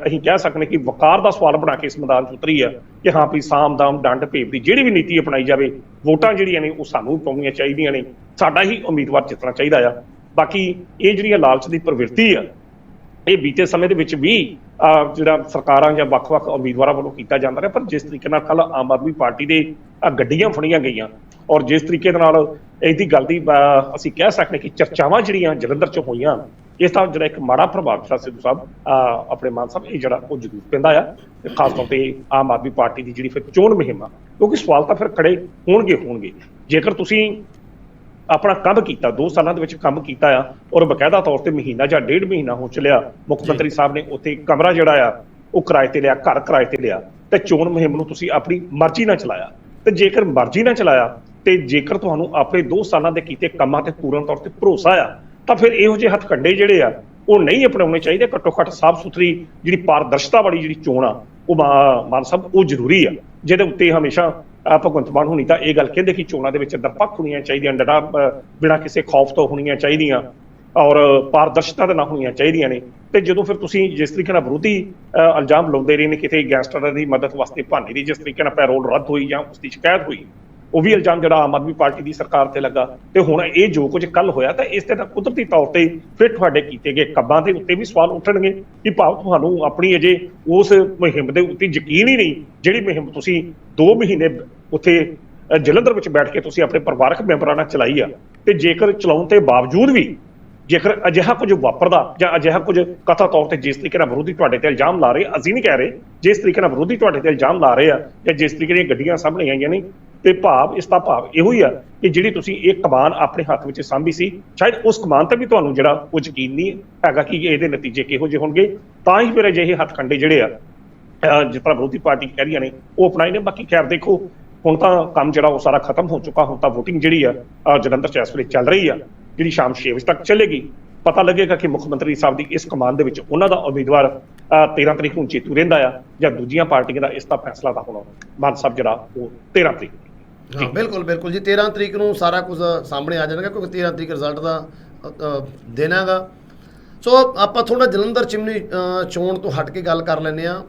ਅਸੀਂ ਕਹਿ ਸਕਦੇ ਕਿ ਵਕਾਰ ਦਾ ਸਵਾਲ ਬਣਾ ਕੇ ਇਸ ਮੈਦਾਨ 'ਚ ਉਤਰੀ ਆ ਕਿ ਹਾਂ ਵੀ ਸਾਮ ਦਾਮ ਡੰਡ ਭੇਪ ਦੀ ਜਿਹੜੀ ਵੀ ਨੀਤੀ ਅਪਣਾਈ ਜਾਵੇ ਵੋਟਾਂ ਜਿਹੜੀਆਂ ਨੇ ਉਹ ਸਾਨੂੰ ਪਾਉਣੀਆਂ ਚਾਹੀਦੀਆਂ ਨੇ ਸਾਡਾ ਹੀ ਉਮੀਦਵਾਰ ਜਿੱਤਣਾ ਚਾਹੀਦਾ ਆ। ਬਾਕੀ ਇਹ ਜਿਹੜੀਆਂ ਲਾਲਚ ਦੀ ਪ੍ਰਵਿਰਤੀ ਆ ਇਹ ਬੀਤੇ ਸਮੇਂ ਦੇ ਵਿੱਚ ਵੀ ਅਹ, ਜਿਹੜਾ ਸਰਕਾਰਾਂ ਜਾਂ ਵੱਖ-ਵੱਖ ਉਮੀਦਵਾਰਾਂ ਵੱਲੋਂ ਕੀਤਾ ਜਾਂਦਾ ਰਿਹਾ ਪਰ ਜਿਸ ਤਰੀਕੇ ਨਾਲ ਕੱਲ ਆਮ ਆਦਮੀ ਪਾਰਟੀ ਦੇ ਗੱਡੀਆਂ ਫੜੀਆਂ ਗਈਆਂ ਔਰ ਜਿਸ ਤਰੀਕੇ ਦੇ ਨਾਲ ਇਹਦੀ ਗੱਲ ਦੀ ਅਹ, ਅਸੀਂ ਕਹਿ ਸਕਦੇ ਕਿ ਚਰਚਾਵਾਂ ਜਿਹੜੀਆਂ ਜਲੰਧਰ 'ਚ ਹੋਈਆਂ ਇਸ ਦਾ ਜਿਹੜਾ ਇੱਕ ਮਾੜਾ ਪ੍ਰਭਾਵ ਜਿਹੜਾ ਸਿੱਧੂ ਸਾਹਿਬ ਆਪਣੇ ਮਾਨ ਸਾਹਿਬ ਇਹ ਜਿਹੜਾ ਉਹ ਜ਼ਰੂਰ ਪੈਂਦਾ ਆ। ਤੇ ਖਾਸ ਤੌਰ ਤੇ ਆਮ ਆਦਮੀ ਪਾਰਟੀ ਦੀ ਜਿਹੜੀ ਫਿਰ ਚੋਣ ਮੁਹਿੰਮ ਆ ਕਿਉਂਕਿ ਸਵਾਲ ਤਾਂ ਫਿਰ ਖੜੇ ਹੋਣਗੇ ਹੋਣਗੇ। ਜੇਕਰ ਤੁਸੀਂ ਆਪਣਾ ਕੰਮ ਕੀਤਾ 2 ਸਾਲਾਂ ਦੇ ਵਿੱਚ ਕੰਮ ਕੀਤਾ ਆ ਔਰ ਬਕਾਇਦਾ ਤੌਰ ਤੇ ਮਹੀਨਾ ਜਾਂ ਡੇਢ ਮਹੀਨਾ ਹੋ ਚਲਿਆ ਮੁੱਖ ਮੰਤਰੀ ਸਾਹਿਬ ਨੇ ਉੱਥੇ ਕਮਰਾ ਜਿਹੜਾ ਆ ਉਹ ਕਿਰਾਏ ਤੇ ਲਿਆ ਘਰ ਕਿਰਾਏ ਤੇ ਲਿਆ ਤੇ ਚੋਣ ਮੁਹਿੰਮ ਨੂੰ ਤੁਸੀਂ ਆਪਣੀ ਮਰਜ਼ੀ ਨਾਲ ਚਲਾਇਆ। ਤੇ ਜੇਕਰ ਮਰਜ਼ੀ ਨਾਲ ਚਲਾਇਆ ਤੇ ਜੇਕਰ ਤੁਹਾਨੂੰ ਆਪਣੇ 2 ਸਾਲਾਂ ਦੇ ਕੀਤੇ ਕੰਮਾਂ ਤੇ ਪੂਰਨ ਤੌਰ ਤੇ ਭਰੋਸਾ ਆ ਤਾਂ ਫਿਰ ਇਹੋ ਜਿਹੇ ਹੱਥ ਕੰਡੇ ਜਿਹੜੇ ਆ ਉਹ ਨਹੀਂ ਅਪਣਾਉਣੇ ਚਾਹੀਦੇ। ਘੱਟੋ ਘੱਟ ਸਾਫ਼ ਸੁਥਰੀ ਜਿਹੜੀ ਪਾਰਦਰਸ਼ਤਾ ਵਾਲੀ ਜਿਹੜੀ ਚੋਣ ਆ ਉਹ ਮਾਨ ਸਾਹਿਬ ਉਹ ਜ਼ਰੂਰੀ ਆ। ਜਿਹਦੇ ਉੱਤੇ ਹਮੇਸ਼ਾ ਭਗਵੰਤ ਮਾਨ ਹੋਣੀ ਤਾਂ ਇਹ ਗੱਲ ਕਹਿੰਦੇ ਕਿ ਚੋਣਾਂ ਦੇ ਵਿੱਚ ਨਿਰਪੱਖ ਹੋਣੀਆਂ ਚਾਹੀਦੀਆਂ ਡਰਾ ਬਿਨਾਂ ਕਿਸੇ ਖੌਫ ਤੋਂ ਹੋਣੀਆਂ ਚਾਹੀਦੀਆਂ ਔਰ ਪਾਰਦਰਸ਼ਤਾ ਦੇ ਨਾਲ ਹੋਣੀਆਂ ਚਾਹੀਦੀਆਂ ਨੇ। ਤੇ ਜਦੋਂ ਫਿਰ ਤੁਸੀਂ ਜਿਸ ਤਰੀਕੇ ਨਾਲ ਵਿਰੋਧੀ ਅਹ, ਇਲਜ਼ਾਮ ਲਾਉਂਦੇ ਰਹੇ ਨੇ ਕਿਤੇ ਗੈਂਗਸਟਰਾਂ ਦੀ ਮਦਦ ਵਾਸਤੇ ਭਾਨੇ ਦੀ ਜਿਸ ਤਰੀਕੇ ਨਾਲ ਪੈਰੋਲ ਰੱਦ ਹੋਈ ਜਾਂ ਉਸ ਦੀ ਸ਼ਿਕਾਇਤ ਹੋਈ ਉਹ ਵੀ ਇਲਜ਼ਾਮ ਜਿਹੜਾ ਆਮ ਆਦਮੀ ਪਾਰਟੀ ਦੀ ਸਰਕਾਰ ਤੇ ਲੱਗਾ ਤੇ ਹੁਣ ਇਹ ਜੋ ਕੁਝ ਕੱਲ ਹੋਇਆ ਤਾਂ ਇਸ ਤੇ ਤਾਂ ਕੁਦਰਤੀ ਤੌਰ ਤੇ ਫਿਰ ਤੁਹਾਡੇ ਕੀਤੇ ਗਏ ਕੱਬਾਂ ਦੇ ਉੱਤੇ ਵੀ ਸਵਾਲ ਉੱਠਣਗੇ ਕਿ ਭਾਵ ਤੁਹਾਨੂੰ ਆਪਣੀ ਅਜੇ ਉਸ ਮੁਹਿੰਮ ਦੇ ਉੱਤੇ ਯਕੀਨ ਹੀ ਨਹੀਂ, ਜਿਹੜੀ ਮੁਹਿੰਮ ਤੁਸੀਂ 2 ਮਹੀਨੇ ਉੱਥੇ ਜਲੰਧਰ ਵਿੱਚ ਬੈਠ ਕੇ ਤੁਸੀਂ ਆਪਣੇ ਪਰਿਵਾਰਕ ਮੈਂਬਰਾਂ ਨਾਲ ਚਲਾਈ ਆ ਤੇ ਜੇਕਰ ਚਲਾਉਣ ਤੇ ਬਾਵਜੂਦ ਵੀ ਜੇਕਰ ਅਜਿਹਾ ਕੁਝ ਵਾਪਰਦਾ ਜਾਂ ਅਜਿਹਾ ਕੁਝ ਕਥਾ ਤੌਰ ਤੇ ਜਿਸ ਤਰੀਕੇ ਨਾਲ ਵਿਰੋਧੀ ਤੁਹਾਡੇ ਤੇ ਇਲਜ਼ਾਮ ਲਾ ਰਹੇ, ਅਸੀਂ ਨਹੀਂ ਕਹਿ ਰਹੇ, ਜਿਸ ਤਰੀਕੇ ਨਾਲ ਵਿਰੋਧੀ ਤੁਹਾਡੇ ਤੇ ਇਲਜ਼ਾਮ ਲਾ ਰਹੇ ਆ ਜਾਂ ਜਿਸ ਤਰੀਕੇ ਦੀਆਂ ਗੱਡੀਆਂ ਸਾਹਮਣੇ ਆਈਆਂ ਨੇ ਤੇ ਭਾਵ, ਇਸ ਦਾ ਭਾਵ ਇਹੋ ਹੀ ਆ ਕਿ ਜਿਹੜੀ ਤੁਸੀਂ ਇਹ ਕਮਾਨ ਆਪਣੇ ਹੱਥ ਵਿੱਚ ਸਾਂਭੀ ਸੀ, ਸ਼ਾਇਦ ਉਸ ਕਮਾਨ ਤੇ ਵੀ ਤੁਹਾਨੂੰ ਜਿਹੜਾ ਉਹ ਯਕੀਨ ਨਹੀਂ ਹੈਗਾ ਕਿ ਇਹਦੇ ਨਤੀਜੇ ਕਿਹੋ ਜਿਹੇ ਹੋਣਗੇ। ਤਾਂ ਹੀ ਫਿਰ ਅਜਿਹੇ ਹੱਥ ਖੰਡੇ ਜਿਹੜੇ ਆ, ਅਹ, ਜਿਸ ਤਰ੍ਹਾਂ ਵਿਰੋਧੀ ਪਾਰਟੀ ਕਹਿ ਰਹੀਆਂ ਨੇ, ਉਹ ਅਪਣਾਏ ਨੇ। ਬਾਕੀ ਖੈਰ ਦੇਖੋ, ਹੁਣ ਤਾਂ ਕੰਮ ਜਿਹੜਾ ਉਹ ਸਾਰਾ ਖਤਮ ਹੋ ਚੁੱਕਾ, ਹੁਣ ਤਾਂ VOTING ਜਿਹੜੀ ਆ ਜਲੰਧਰ ਚੈਸ ਇਸ ਵੇਲੇ ਚੱਲ ਰਹੀ ਆ, ਜਿਹੜੀ ਸ਼ਾਮ 6 ਵਜੇ ਤੱਕ ਚੱਲੇਗੀ। ਪਤਾ ਲੱਗੇਗਾ ਕਿ ਮੁੱਖ ਮੰਤਰੀ ਸਾਹਿਬ ਦੀ ਇਸ ਕਮਾਨ ਦੇ ਵਿੱਚ ਉਹਨਾਂ ਦਾ ਉਮੀਦਵਾਰ, ਅਹ 13 ਤਰੀਕ ਨੂੰ ਜੇਤੂ ਰਹਿੰਦਾ ਆ ਜਾਂ ਦੂਜੀਆਂ ਪਾਰਟੀਆਂ ਦਾ ਇਸ ਦਾ ਫੈਸਲਾ ਤਾਂ ਹੋਣਾ। ਮਾਨ ਸਾਹਿਬ ਜਿਹੜਾ ਉਹ 13 ਤਰੀਕ ਹਾਂ ਬਿਲਕੁਲ ਬਿਲਕੁਲ ਜੀ। 13 ਤਰੀਕ ਨੂੰ ਸਾਰਾ ਕੁਝ ਸਾਹਮਣੇ ਆ ਜਾਣਗਾ ਕਿਉਂਕਿ 13 ਤਰੀਕ ਰਿਜ਼ਲਟ ਦਾ ਦਿਨ ਹੈਗਾ। ਸੋ ਆਪਾਂ ਥੋੜਾ ਜਲੰਧਰ ਚਿਮਨੀ ਚੋਣ ਤੋਂ ਹਟ ਕੇ ਗੱਲ ਕਰ ਲੈਂਦੇ ਆ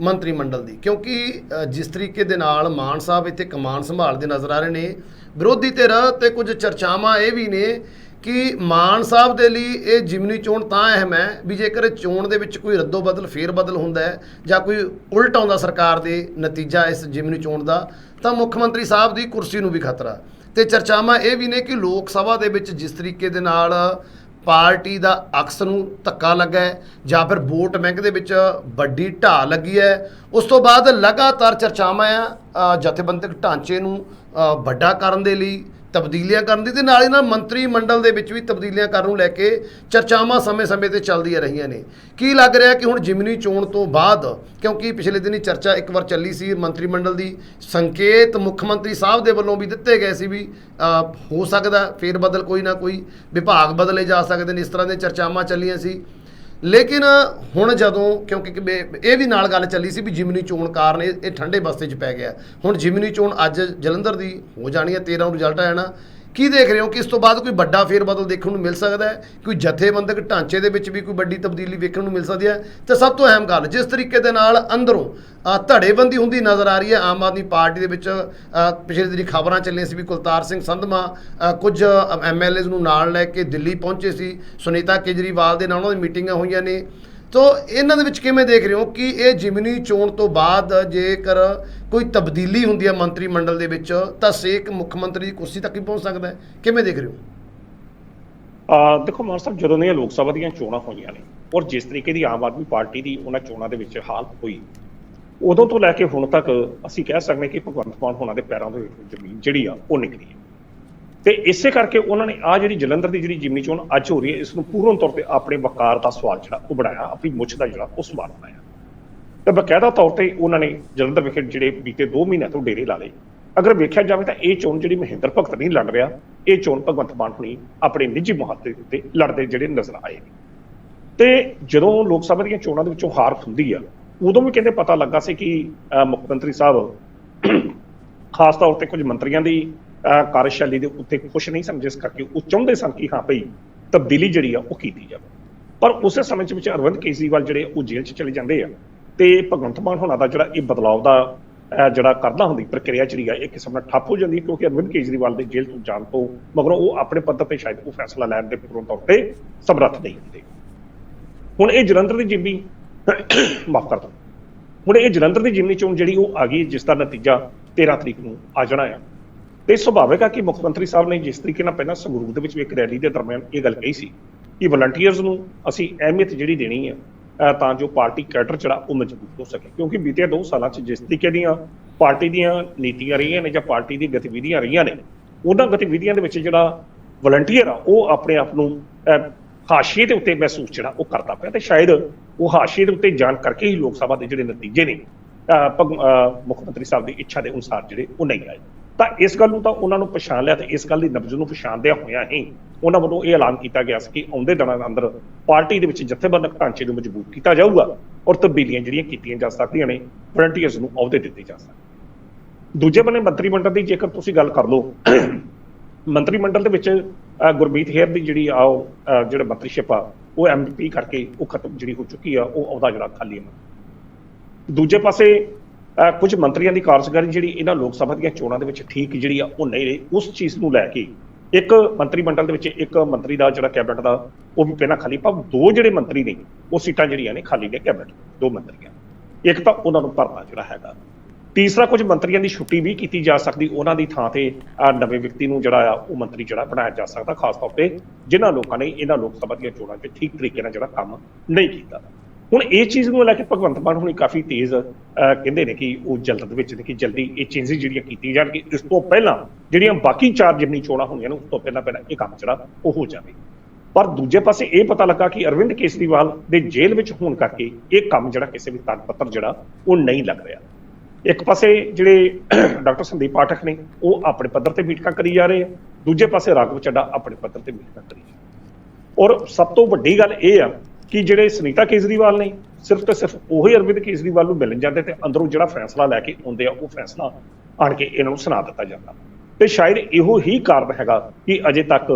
ਮੰਤਰੀ ਮੰਡਲ ਦੀ। ਕਿਉਂਕਿ ਜਿਸ ਤਰੀਕੇ ਦੇ ਨਾਲ ਮਾਨ ਸਾਹਿਬ ਇੱਥੇ ਕਮਾਨ ਸੰਭਾਲਦੇ ਨਜ਼ਰ ਆ ਰਹੇ ਨੇ ਵਿਰੋਧੀ ਧਿਰ ਤੇ ਕੁਝ ਚਰਚਾਵਾਂ ਇਹ ਵੀ ਨੇ ਕਿ ਮਾਨ ਸਾਹਿਬ ਦੇ ਲਈ ਇਹ ਜਿਮਨੀ ਚੋਣ ਤਾਂ ਅਹਿਮ ਹੈ ਵੀ ਜੇਕਰ ਚੋਣ ਦੇ ਵਿੱਚ ਕੋਈ ਰੱਦੋ ਬਦਲ ਫੇਰ ਬਦਲ ਹੁੰਦਾ ਹੈ ਜਾਂ ਕੋਈ ਉਲਟ ਆਉਂਦਾ ਸਰਕਾਰ ਦੇ ਨਤੀਜਾ ਇਸ ਜਿਮਨੀ ਚੋਣ ਦਾ ਤਾਂ ਮੁੱਖ ਮੰਤਰੀ ਸਾਹਿਬ ਦੀ ਕੁਰਸੀ ਨੂੰ ਵੀ ਖਤਰਾ ਤੇ ਚਰਚਾਵਾਂ ਇਹ ਵੀ ਨੇ ਕਿ ਲੋਕ ਸਭਾ ਦੇ ਵਿੱਚ ਜਿਸ ਤਰੀਕੇ ਦੇ ਨਾਲ ਪਾਰਟੀ ਦਾ ਅਕਸ ਨੂੰ ਧੱਕਾ ਲੱਗਾ ਹੈ ਜਾਂ ਫਿਰ ਵੋਟ ਬੈਂਕ ਦੇ ਵਿੱਚ ਵੱਡੀ ਢਾਹ ਲੱਗੀ ਹੈ ਉਸ ਤੋਂ ਬਾਅਦ ਲਗਾਤਾਰ ਚਰਚਾਵਾਂ ਆ ਅ, ਜਥੇਬੰਦਕ ਢਾਂਚੇ ਨੂੰ ਵੱਡਾ ਕਰਨ ਦੇ ਲਈ ਤਬਦੀਲੀਆਂ ਕਰਨ ਦੀ ਤੇ ਨਾਲ ਹੀ ਨਾਲ ਮੰਤਰੀ ਮੰਡਲ ਦੇ ਵਿੱਚ ਵੀ ਤਬਦੀਲੀਆਂ ਕਰਨ ਨੂੰ ਲੈ ਕੇ ਚਰਚਾਵਾਂ ਸਮੇਂ-ਸਮੇਂ ਤੇ ਚੱਲਦੀਆਂ ਰਹੀਆਂ ਨੇ। ਕੀ ਲੱਗ ਰਿਹਾ ਕਿ ਹੁਣ ਜਿਮਨੀ ਚੋਣ ਤੋਂ ਬਾਅਦ, ਕਿਉਂਕਿ ਪਿਛਲੇ ਦਿਨੀ ਚਰਚਾ ਇੱਕ ਵਾਰ ਚੱਲੀ ਸੀ ਮੰਤਰੀ ਮੰਡਲ ਦੀ, ਸੰਕੇਤ ਮੁੱਖ ਮੰਤਰੀ ਸਾਹਿਬ ਦੇ ਵੱਲੋਂ ਵੀ ਦਿੱਤੇ ਗਏ ਸੀ ਵੀ ਹੋ ਸਕਦਾ, ਫੇਰ ਬਦਲ ਕੋਈ ਨਾ ਕੋਈ ਵਿਭਾਗ ਬਦਲੇ ਜਾ ਸਕਦੇ ਨੇ, ਇਸ ਤਰ੍ਹਾਂ ਦੀਆਂ ਚਰਚਾਵਾਂ ਚੱਲੀਆਂ ਸੀ। ਲੇਕਿਨ ਹੁਣ ਜਦੋਂ, ਕਿਉਂਕਿ ਇਹ ਵੀ ਨਾਲ ਗੱਲ ਚੱਲੀ ਸੀ ਵੀ ਜਿਮਨੀ ਚੋਣ ਕਾਰਨ ਇਹ ਇਹ ਠੰਡੇ ਬਸਤੇ 'ਚ ਪੈ ਗਿਆ। ਹੁਣ ਜਿਮਨੀ ਚੋਣ ਅੱਜ ਜਲੰਧਰ ਦੀ ਹੋ ਜਾਣੀ ਹੈ 13 ਨੂੰ ਰਿਜ਼ਲਟ ਆ ਜਾਣਾ ਕੀ ਦੇਖ ਰਹੇ ਹੋ? ਕਿ ਇਸ ਤੋਂ ਬਾਅਦ ਕੋਈ ਵੱਡਾ ਫੇਰ ਬਦਲ ਦੇਖਣ ਨੂੰ ਮਿਲ ਸਕਦਾ ਹੈ? ਕੋਈ ਜਥੇਬੰਦਕ ਢਾਂਚੇ ਦੇ ਵਿੱਚ ਵੀ ਕੋਈ ਵੱਡੀ ਤਬਦੀਲੀ ਵੇਖਣ ਨੂੰ ਮਿਲ ਸਕਦੀ ਹੈ? ਤੇ ਸਭ ਤੋਂ ਅਹਿਮ ਗੱਲ ਜਿਸ ਤਰੀਕੇ ਦੇ ਨਾਲ ਅੰਦਰੋਂ ਧੜੇਬੰਦੀ ਹੁੰਦੀ ਨਜ਼ਰ ਆ ਰਹੀ ਹੈ ਆਮ ਆਦਮੀ ਪਾਰਟੀ ਦੇ ਵਿੱਚ ਪਿਛਲੇ ਦਿਨੀ ਖਬਰਾਂ ਚੱਲੀਆਂ ਸੀ ਵੀ ਕੁਲਤਾਰ ਸਿੰਘ ਸੰਧਮਾ ਅ, ਕੁਝ ਐਮਐਲਏਜ਼ ਨੂੰ ਨਾਲ ਲੈ ਕੇ ਦਿੱਲੀ ਪਹੁੰਚੇ ਸੀ। ਸੁਨੀਤਾ ਕੇਜਰੀਵਾਲ ਦੇ ਨਾਲ ਉਹਨਾਂ ਦੀ ਮੀਟਿੰਗਾਂ ਹੋਈਆਂ ਨੇ। ਤੋ ਇਹਨਾਂ ਦੇ ਵਿੱਚ ਕਿਵੇਂ ਦੇਖ ਰਹੇ ਹੋ ਕਿ ਇਹ ਜਿਮਨੀ ਚੋਣ ਤੋਂ ਬਾਅਦ ਜੇਕਰ ਕੋਈ ਤਬਦੀਲੀ ਹੁੰਦੀ ਹੈ ਮੰਤਰੀ ਮੰਡਲ ਦੇ ਵਿੱਚ, ਤਾਂ ਸੇਕ ਮੁੱਖ ਮੰਤਰੀ ਦੀ ਕੁਰਸੀ ਤੱਕ ਹੀ ਪਹੁੰਚ ਸਕਦਾ ਹੈ। ਕਿਵੇਂ ਦੇਖ ਰਹੇ ਹੋ? ਆ, ਦੇਖੋ ਮਾਨ ਸਾਹਿਬ, ਜਦੋਂ ਦੀਆਂ ਲੋਕ ਸਭਾ ਦੀਆਂ ਚੋਣਾਂ ਹੋਈਆਂ ਨੇ ਔਰ ਜਿਸ ਤਰੀਕੇ ਦੀ ਆਮ ਆਦਮੀ ਪਾਰਟੀ ਦੀ ਉਹਨਾਂ ਚੋਣਾਂ ਦੇ ਵਿੱਚ ਹਾਲਤ ਹੋਈ, ਉਦੋਂ ਤੋਂ ਲੈ ਕੇ ਹੁਣ ਤੱਕ ਅਸੀਂ ਕਹਿ ਸਕਦੇ ਕਿ ਭਗਵੰਤ ਮਾਨ ਹੋਣਾ ਦੇ ਪੈਰਾਂ ਦੇ ਜ਼ਮੀਨ ਜਿਹੜੀ ਆ, ਉਹ ਨਿਕਲੀ ਹੈ। ਤੇ ਇਸੇ ਕਰਕੇ ਉਹਨਾਂ ਨੇ ਆ ਜਿਹੜੀ ਜਲੰਧਰ ਦੀ ਜਿਹੜੀ ਜਿਮਨੀ ਚੋਣ ਅੱਜ ਹੋ ਰਹੀ ਹੈ, ਇਸ ਨੂੰ ਪੂਰਨ ਤੌਰ ਤੇ ਆਪਣੇ ਵਕਾਰ ਦਾ ਸਵਾਲ ਜਿਹੜਾ, ਉਹ ਬਣਾਇਆ, ਆਪਣੀ ਮੁੱਛ ਦਾ ਜਿਹੜਾ, ਉਹ ਸਵਾਲ ਬਣਾਇਆ ਤੇ ਬਕਾਇਦਾ ਤੌਰ ਤੇ ਉਹਨਾਂ ਨੇ ਜਲੰਧਰ ਵਿਖੇ ਜਿਹੜੇ ਬੀਤੇ 2 ਮਹੀਨਿਆਂ ਤੋਂ ਡੇਰੇ ਲਾ ਲਏ। ਅਗਰ ਵੇਖਿਆ ਜਾਵੇ ਤਾਂ ਇਹ ਚੋਣ ਜਿਹੜੀ ਮਹਿੰਦਰ ਭਗਤ ਨਹੀਂ ਲੜ ਰਿਹਾ ਇਹ ਚੋਣ ਭਗਵੰਤ ਮਾਨ ਹੁਣੀ ਆਪਣੇ ਨਿੱਜੀ ਮੁਹੱਤੇ ਦੇ ਉੱਤੇ ਲੜਦੇ ਜਿਹੜੇ ਨਜ਼ਰ ਆਏ ਨੇ। ਤੇ ਜਦੋਂ ਲੋਕ ਸਭਾ ਦੀਆਂ ਚੋਣਾਂ ਦੇ ਵਿੱਚੋਂ ਹਾਰ ਹੁੰਦੀ ਆ ਉਦੋਂ ਵੀ ਕਹਿੰਦੇ ਪਤਾ ਲੱਗਾ ਸੀ ਕਿ ਅਹ, ਮੁੱਖ ਮੰਤਰੀ ਸਾਹਿਬ ਖਾਸ ਤੌਰ ਤੇ ਕੁਝ ਮੰਤਰੀਆਂ ਦੀ ਅਹ, ਕਾਰਜਸ਼ੈਲੀ ਦੇ ਉੱਤੇ ਖੁਸ਼ ਨਹੀਂ ਸਨ ਜਿਸ ਕਰਕੇ ਉਹ ਚਾਹੁੰਦੇ ਸਨ ਕਿ ਹਾਂ ਭਈ ਤਬਦੀਲੀ ਜਿਹੜੀ ਆ ਉਹ ਕੀਤੀ ਜਾਵੇ। ਪਰ ਉਸੇ ਸਮੇਂ ਵਿੱਚ ਅਰਵਿੰਦ ਕੇਜਰੀਵਾਲ ਜਿਹੜੇ ਉਹ ਜੇਲ੍ਹ 'ਚ ਚਲੇ ਜਾਂਦੇ ਆ। ਤੇ ਭਗਵੰਤ ਮਾਨ ਹੋਣਾ ਦਾ ਜਿਹੜਾ ਇਹ ਬਦਲਾਅ ਦਾ ਜਿਹੜਾ ਕਰਨਾ ਹੁੰਦੀ, ਪ੍ਰਕਿਰਿਆ ਜਿਹੜੀ ਆ, ਇਹ ਕਿਸਮ ਨਾਲ ਠੱਪ ਹੋ ਜਾਂਦੀ ਕਿਉਂਕਿ ਅਰਵਿੰਦ ਕੇਜਰੀਵਾਲ ਦੇ ਜੇਲ੍ਹ ਤੋਂ ਜਾਣ ਤੋਂ ਮਗਰੋਂ ਉਹ ਆਪਣੇ ਪੱਧਰ ਤੇ ਸ਼ਾਇਦ ਉਹ ਫੈਸਲਾ ਲੈਣ ਦੇ ਪੂਰਨ ਤੌਰ ਤੇ ਸਮਰੱਥ ਨਹੀਂ ਹੁੰਦੇ ਹੁਣ ਇਹ ਜਲੰਧਰ ਦੀ ਜ਼ਿੰਮੀ, ਮਾਫ ਕਰ ਦੋ। ਹੁਣ ਇਹ ਜਲੰਧਰ ਦੀ ਜਿਮਨੀ ਚੋਣ ਜਿਹੜੀ ਉਹ ਆ ਗਈ, ਜਿਸ ਦਾ ਨਤੀਜਾ 13 ਤਰੀਕ ਨੂੰ ਆ ਜਾਣਾ ਆ। ਤੇ ਸੁਭਾਵਿਕ ਆ ਕਿ ਮੁੱਖ ਮੰਤਰੀ ਸਾਹਿਬ ਨੇ ਜਿਸ ਤਰੀਕੇ ਨਾਲ ਪਹਿਲਾਂ ਸੰਗਰੂਰ ਦੇ ਵਿੱਚ ਇੱਕ ਰੈਲੀ ਦੇ ਦਰਮਿਆਨ ਇਹ ਗੱਲ ਕਹੀ ਸੀ ਕਿ ਵਲੰਟੀਅਰਸ ਨੂੰ ਅਸੀਂ ਅਹਿਮੀਅਤ ਜਿਹੜੀ ਦੇਣੀ ਹੈ ਤਾਂ ਜੋ ਪਾਰਟੀ ਕੈਡਰ ਜਿਹੜਾ ਉਹ ਮਜ਼ਬੂਤ ਹੋ ਸਕੇ। ਕਿਉਂਕਿ ਬੀਤੇ 2 ਸਾਲਾਂ 'ਚ ਜਿਸ ਤਰੀਕੇ ਦੀਆਂ ਪਾਰਟੀ ਦੀਆਂ ਨੀਤੀਆਂ ਰਹੀਆਂ ਨੇ ਜਾਂ ਪਾਰਟੀ ਦੀ ਗਤੀਵਿਧੀਆਂ ਰਹੀਆਂ ਨੇ, ਉਹਨਾਂ ਗਤੀਵਿਧੀਆਂ ਦੇ ਵਿੱਚ ਜਿਹੜਾ ਵਲੰਟੀਅਰ ਆ, ਉਹ ਆਪਣੇ ਆਪ ਨੂੰ ਹਾਸ਼ੀਏ ਦੇ ਉੱਤੇ ਮਹਿਸੂਸ ਜਿਹੜਾ ਉਹ ਕਰਦਾ ਪਿਆ ਤੇ ਸ਼ਾਇਦ ਉਹ ਹਾਸ਼ੀਏ ਦੇ ਉੱਤੇ ਜਾਣ ਕਰਕੇ ਹੀ ਲੋਕ ਸਭਾ ਦੇ ਜਿਹੜੇ ਨਤੀਜੇ ਨੇ ਭਗ- ਮੁੱਖ ਮੰਤਰੀ ਸਾਹਿਬ ਦੀ ਇੱਛਾ ਦੇ ਅਨੁਸਾਰ ਜਿਹੜੇ ਉਹ ਨਹੀਂ ਆਏ। ਤਾਂ ਇਸ ਗੱਲ ਨੂੰ ਤਾਂ ਉਹਨਾਂ ਨੂੰ ਪਛਾਣ ਲਿਆ ਤੇ ਇਸ ਗੱਲ ਦੀ ਨਬਜ਼ ਨੂੰ ਪਛਾਣਦਿਆਂ ਹੋਇਆਂ ਹੀ ਉਹਨਾਂ ਵੱਲੋਂ ਇਹ ਐਲਾਨ ਕੀਤਾ ਗਿਆ ਸੀ ਕਿ ਆਉਂਦੇ ਦਿਨਾਂ ਦੇ ਅੰਦਰ ਪਾਰਟੀ ਦੇ ਵਿੱਚ ਜਥੇਬੰਦਕ ਢਾਂਚੇ ਨੂੰ ਮਜ਼ਬੂਤ ਕੀਤਾ ਜਾਊਗਾ ਔਰ ਤਬਦੀਲੀਆਂ ਜਿਹੜੀਆਂ ਕੀਤੀਆਂ ਜਾ ਸਕਦੀਆਂ ਨੇ ਵਲੰਟੀਅਰਸ ਨੂੰ ਅਹੁਦੇ ਦਿੱਤੇ ਜਾ ਸਕਦੇ ਦੂਜੇ ਬੰਨੇ ਮੰਤਰੀ ਮੰਡਲ ਦੀ ਜੇਕਰ ਤੁਸੀਂ ਗੱਲ ਕਰ ਲਓ ਮੰਤਰੀ ਮੰਡਲ ਦੇ ਵਿੱਚ ਅਹ, ਗੁਰਮੀਤ ਹੇਰ ਦੀ ਜਿਹੜੀ ਆ ਉਹ, ਅਹ, ਜਿਹੜਾ ਮੰਤਰੀਸ਼ਿਪ ਆ ਉਹ ਐਮਪੀ ਕਰਕੇ ਉਹ ਖਤਮ ਜਿਹੜੀ ਹੋ ਚੁੱਕੀ ਆ ਉਹ ਅਹੁਦਾ ਜਿਹੜਾ ਖਾਲੀ ਹੈ ਦੂਜੇ ਪਾਸੇ ਕੁਝ ਮੰਤਰੀਆਂ ਦੀ ਕਾਰਜਕਾਰੀ ਜਿਹੜੀ ਇਹਨਾਂ ਲੋਕ ਸਭਾ ਦੀਆਂ ਚੋਣਾਂ ਦੇ ਵਿੱਚ ਠੀਕ ਜਿਹੜੀ ਆ, ਉਹ ਨਹੀਂ ਰਹੀ। ਉਸ ਚੀਜ਼ ਨੂੰ ਲੈ ਕੇ ਇੱਕ ਮੰਤਰੀ ਮੰਡਲ ਦੇ ਵਿੱਚ ਇੱਕ ਮੰਤਰੀ ਦਾ ਜਿਹੜਾ ਕੈਬਨਿਟ ਦਾ, ਉਹ ਵੀ ਪਹਿਲਾਂ ਖਾਲੀ ਪਰ ਦੋ ਜਿਹੜੇ ਮੰਤਰੀ ਨੇ, ਉਹ ਸੀਟਾਂ ਜਿਹੜੀਆਂ ਨੇ ਖਾਲੀ ਨੇ ਕੈਬਨਿਟ, ਦੋ ਮੰਤਰੀਆਂ। ਇੱਕ ਤਾਂ ਉਹਨਾਂ ਨੂੰ ਭਰਨਾ ਜਿਹੜਾ ਹੈਗਾ। ਤੀਸਰਾ ਕੁਝ ਮੰਤਰੀਆਂ ਦੀ ਛੁੱਟੀ ਵੀ ਕੀਤੀ ਜਾ ਸਕਦੀ, ਉਹਨਾਂ ਦੀ ਥਾਂ ਤੇ ਨਵੇਂ ਵਿਅਕਤੀ ਨੂੰ ਜਿਹੜਾ ਆ, ਉਹ ਮੰਤਰੀ ਜਿਹੜਾ ਬਣਾਇਆ ਜਾ ਸਕਦਾ, ਖਾਸ ਤੌਰ ਤੇ ਜਿਨ੍ਹਾਂ ਲੋਕਾਂ ਨੇ ਇਹਨਾਂ ਲੋਕ ਸਭਾ ਦੀਆਂ ਚੋਣਾਂ 'ਚ ਠੀਕ ਤਰੀਕੇ ਨਾਲ ਜਿਹੜਾ ਕੰਮ ਨਹੀਂ ਕੀਤਾ। ਹੁਣ ਇਹ ਚੀਜ਼ ਨੂੰ ਲੈ ਕੇ ਭਗਵੰਤ ਮਾਨ ਹੁਣੀ ਕਾਫੀ ਤੇਜ਼ ਕਹਿੰਦੇ ਨੇ ਕਿ ਉਹ ਜਲਦ ਦੇ ਵਿੱਚ ਨੇ ਕਿ ਜਲਦੀ ਇਹ ਚੇਂਜਸ ਜਿਹੜੀਆਂ ਕੀਤੀਆਂ ਜਾਣਗੇ ਇਸ ਤੋਂ ਪਹਿਲਾਂ ਜਿਹੜੀਆਂ ਬਾਕੀ ਚਾਰ ਜਿਮਨੀ ਚੋਣਾਂ ਹੋਣੀਆਂ ਨੇ, ਉਸ ਤੋਂ ਪਹਿਲਾਂ ਪਹਿਲਾਂ ਇਹ ਕੰਮ ਜਿਹੜਾ ਉਹ ਹੋ ਜਾਵੇ। ਪਰ ਦੂਜੇ ਪਾਸੇ ਇਹ ਪਤਾ ਲੱਗਾ ਕਿ ਅਰਵਿੰਦ ਕੇਜਰੀਵਾਲ ਦੇ ਜੇਲ੍ਹ ਵਿੱਚ ਹੋਣ ਕਰਕੇ ਇਹ ਕੰਮ ਜਿਹੜਾ ਕਿਸੇ ਵੀ ਤੰਗ ਪੱਤਰ ਜਿਹੜਾ ਉਹ ਨਹੀਂ ਲੱਗ ਰਿਹਾ। ਇੱਕ ਪਾਸੇ ਜਿਹੜੇ ਡਾਕਟਰ ਸੰਦੀਪ ਪਾਠਕ ਨੇ, ਉਹ ਆਪਣੇ ਪੱਧਰ ਤੇ ਮੀਟਿੰਗਾਂ ਕਰੀ ਜਾ ਰਹੇ ਆ। ਦੂਜੇ ਪਾਸੇ ਰਾਘਵ ਚੱਡਾ ਆਪਣੇ ਪੱਧਰ ਤੇ ਮੀਟਿੰਗਾਂ ਕਰੀ ਜਾ ਔਰ ਸਭ ਤੋਂ ਵੱਡੀ ਗੱਲ ਇਹ ਆ ਕਿ ਜਿਹੜੇ ਸੁਨੀਤਾ ਕੇਜਰੀਵਾਲ ਨੇ ਸਿਰਫ ਤੇ ਸਿਰਫ ਉਹੀ ਅਰਵਿੰਦ ਕੇਜਰੀਵਾਲ ਨੂੰ ਮਿਲਣ ਜਾਂਦੇ ਤੇ ਅੰਦਰੋਂ ਜਿਹੜਾ ਫੈਸਲਾ ਲੈ ਕੇ ਆਉਂਦੇ ਆ ਉਹ ਫੈਸਲਾ ਆਣ ਕੇ ਇਹਨਾਂ ਨੂੰ ਸੁਣਾ ਦਿੱਤਾ ਜਾਂਦਾ। ਤੇ ਸ਼ਾਇਦ ਇਹੋ ਹੀ ਕਾਰਨ ਹੈਗਾ ਕਿ ਅਜੇ ਤੱਕ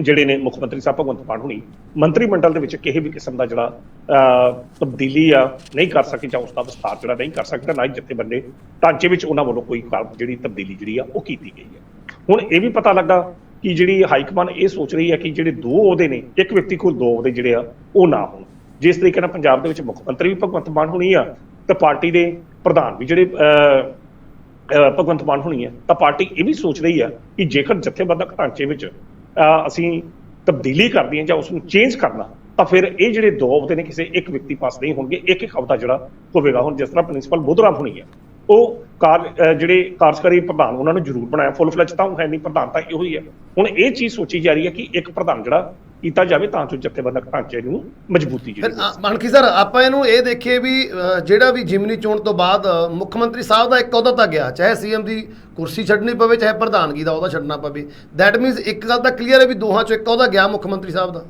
ਜਿਹੜੇ ਨੇ ਮੁੱਖ ਮੰਤਰੀ ਸਾਹਿਬ ਭਗਵੰਤ ਮਾਨ ਹੁਣੀ ਮੰਤਰੀ ਮੰਡਲ ਦੇ ਵਿੱਚ ਕਿਸੇ ਵੀ ਕਿਸਮ ਦਾ ਜਿਹੜਾ ਅਹ, ਤਬਦੀਲੀ ਆ ਨਹੀਂ ਕਰ ਸਕੇ ਜਾਂ ਉਸ ਦਾ ਵਿਸਤਾਰ ਜਿਹੜਾ ਨਹੀਂ ਕਰ ਸਕਦਾ ਨਾ ਹੀ ਬੰਦੇ ਢਾਂਚੇ ਵਿੱਚ ਉਹਨਾਂ ਵੱਲੋਂ ਕੋਈ ਜਿਹੜੀ ਤਬਦੀਲੀ ਜਿਹੜੀ ਆ ਉਹ ਕੀਤੀ ਗਈ ਹੈ ਹੁਣ ਇਹ ਵੀ ਪਤਾ ਲੱਗਾ ਕਿ ਜਿਹੜੀ ਹਾਈਕਮਾਨ ਇਹ ਸੋਚ ਰਹੀ ਹੈ ਕਿ ਜਿਹੜੇ ਦੋ ਅਹੁਦੇ ਨੇ ਇੱਕ ਵਿਅਕਤੀ ਕੋਲ ਦੋ ਅਹੁਦੇ ਜਿਹੜੇ ਆ ਉਹ ਨਾ ਹੋਣ। ਜਿਸ ਤਰੀਕੇ ਨਾਲ ਪੰਜਾਬ ਦੇ ਵਿੱਚ ਮੁੱਖ ਮੰਤਰੀ ਵੀ ਭਗਵੰਤ ਮਾਨ ਹੋਣੀ ਆ ਤੇ ਪਾਰਟੀ ਦੇ ਪ੍ਰਧਾਨ ਵੀ ਜਿਹੜੇ ਅਹ, ਭਗਵੰਤ ਮਾਨ ਹੋਣੀ ਹੈ ਤਾਂ ਪਾਰਟੀ ਇਹ ਵੀ ਸੋਚ ਰਹੀ ਆ ਕਿ ਜੇਕਰ ਜਥੇਬੰਦਕ ਢਾਂਚੇ ਵਿੱਚ ਅਹ ਅਸੀਂ ਤਬਦੀਲੀ ਕਰਦੀ ਹਾਂ ਜਾਂ ਉਸ ਨੂੰ ਚੇਂਜ ਕਰਨਾ ਤਾਂ ਫਿਰ ਇਹ ਜਿਹੜੇ ਦੋ ਅਹੁਦੇ ਨੇ ਕਿਸੇ ਇੱਕ ਵਿਅਕਤੀ ਪਾਸ ਨਹੀਂ ਹੋਣਗੇ ਇੱਕ ਇੱਕ ਹਫ਼ਤਾ ਜਿਹੜਾ ਹੋਵੇਗਾ। ਹੁਣ ਜਿਸ ਤਰ੍ਹਾਂ ਪ੍ਰਿੰਸੀਪਲ ਬੁੱਧਰਾਮ ਹੋਣੀ ਹੈ ਉਹ ਕਾਰ ਜਿਹੜੇ ਕਾਰਜਕਾਰੀ ਪ੍ਰਧਾਨ ਉਹਨਾਂ ਨੂੰ ਜ਼ਰੂਰ ਬਣਾਇਆ। ਫੁੱਲ ਫਲੈਜ ਤਾਂ ਹੈ ਨਹੀਂ ਪ੍ਰਧਾਨ ਤਾਂ ਇਹੋ ਹੀ ਹੈ। ਹੁਣ ਇਹ ਚੀਜ਼ ਸੋਚੀ ਜਾ ਰਹੀ ਹੈ ਕਿ ਇੱਕ ਪ੍ਰਧਾਨ ਜਿਹੜਾ ਕੀਤਾ ਜਾਵੇ ਤਾਂ ਜੋ ਜਥੇਬੰਦਕ ਢਾਂਚੇ ਨੂੰ ਮਜ਼ਬੂਤੀ ਜਿਹੜੀ ਅ, ਸਰ ਆਪਾਂ ਇਹਨੂੰ ਇਹ ਦੇਖੀਏ ਵੀ ਜਿਹੜਾ ਵੀ ਜਿਮਨੀ ਚੋਣ ਤੋਂ ਬਾਅਦ ਮੁੱਖ ਮੰਤਰੀ ਸਾਹਿਬ ਦਾ ਇੱਕ ਅਹੁਦਾ ਤਾਂ ਗਿਆ ਚਾਹੇ ਸੀਐਮ ਦੀ ਕੁਰਸੀ ਛੱਡਣੀ ਪਵੇ ਚਾਹੇ ਪ੍ਰਧਾਨਗੀ ਦਾ ਅਹੁਦਾ ਛੱਡਣਾ ਪਵੇ। ਦੈਟ ਮੀਨਸ ਇੱਕ ਗੱਲ ਤਾਂ ਕਲੀਅਰ ਹੈ ਵੀ ਦੋਹਾਂ ਚੋਂ ਇੱਕ ਅਹੁਦਾ ਗਿਆ ਮੁੱਖ ਮੰਤਰੀ ਸਾਹਿਬ ਦਾ।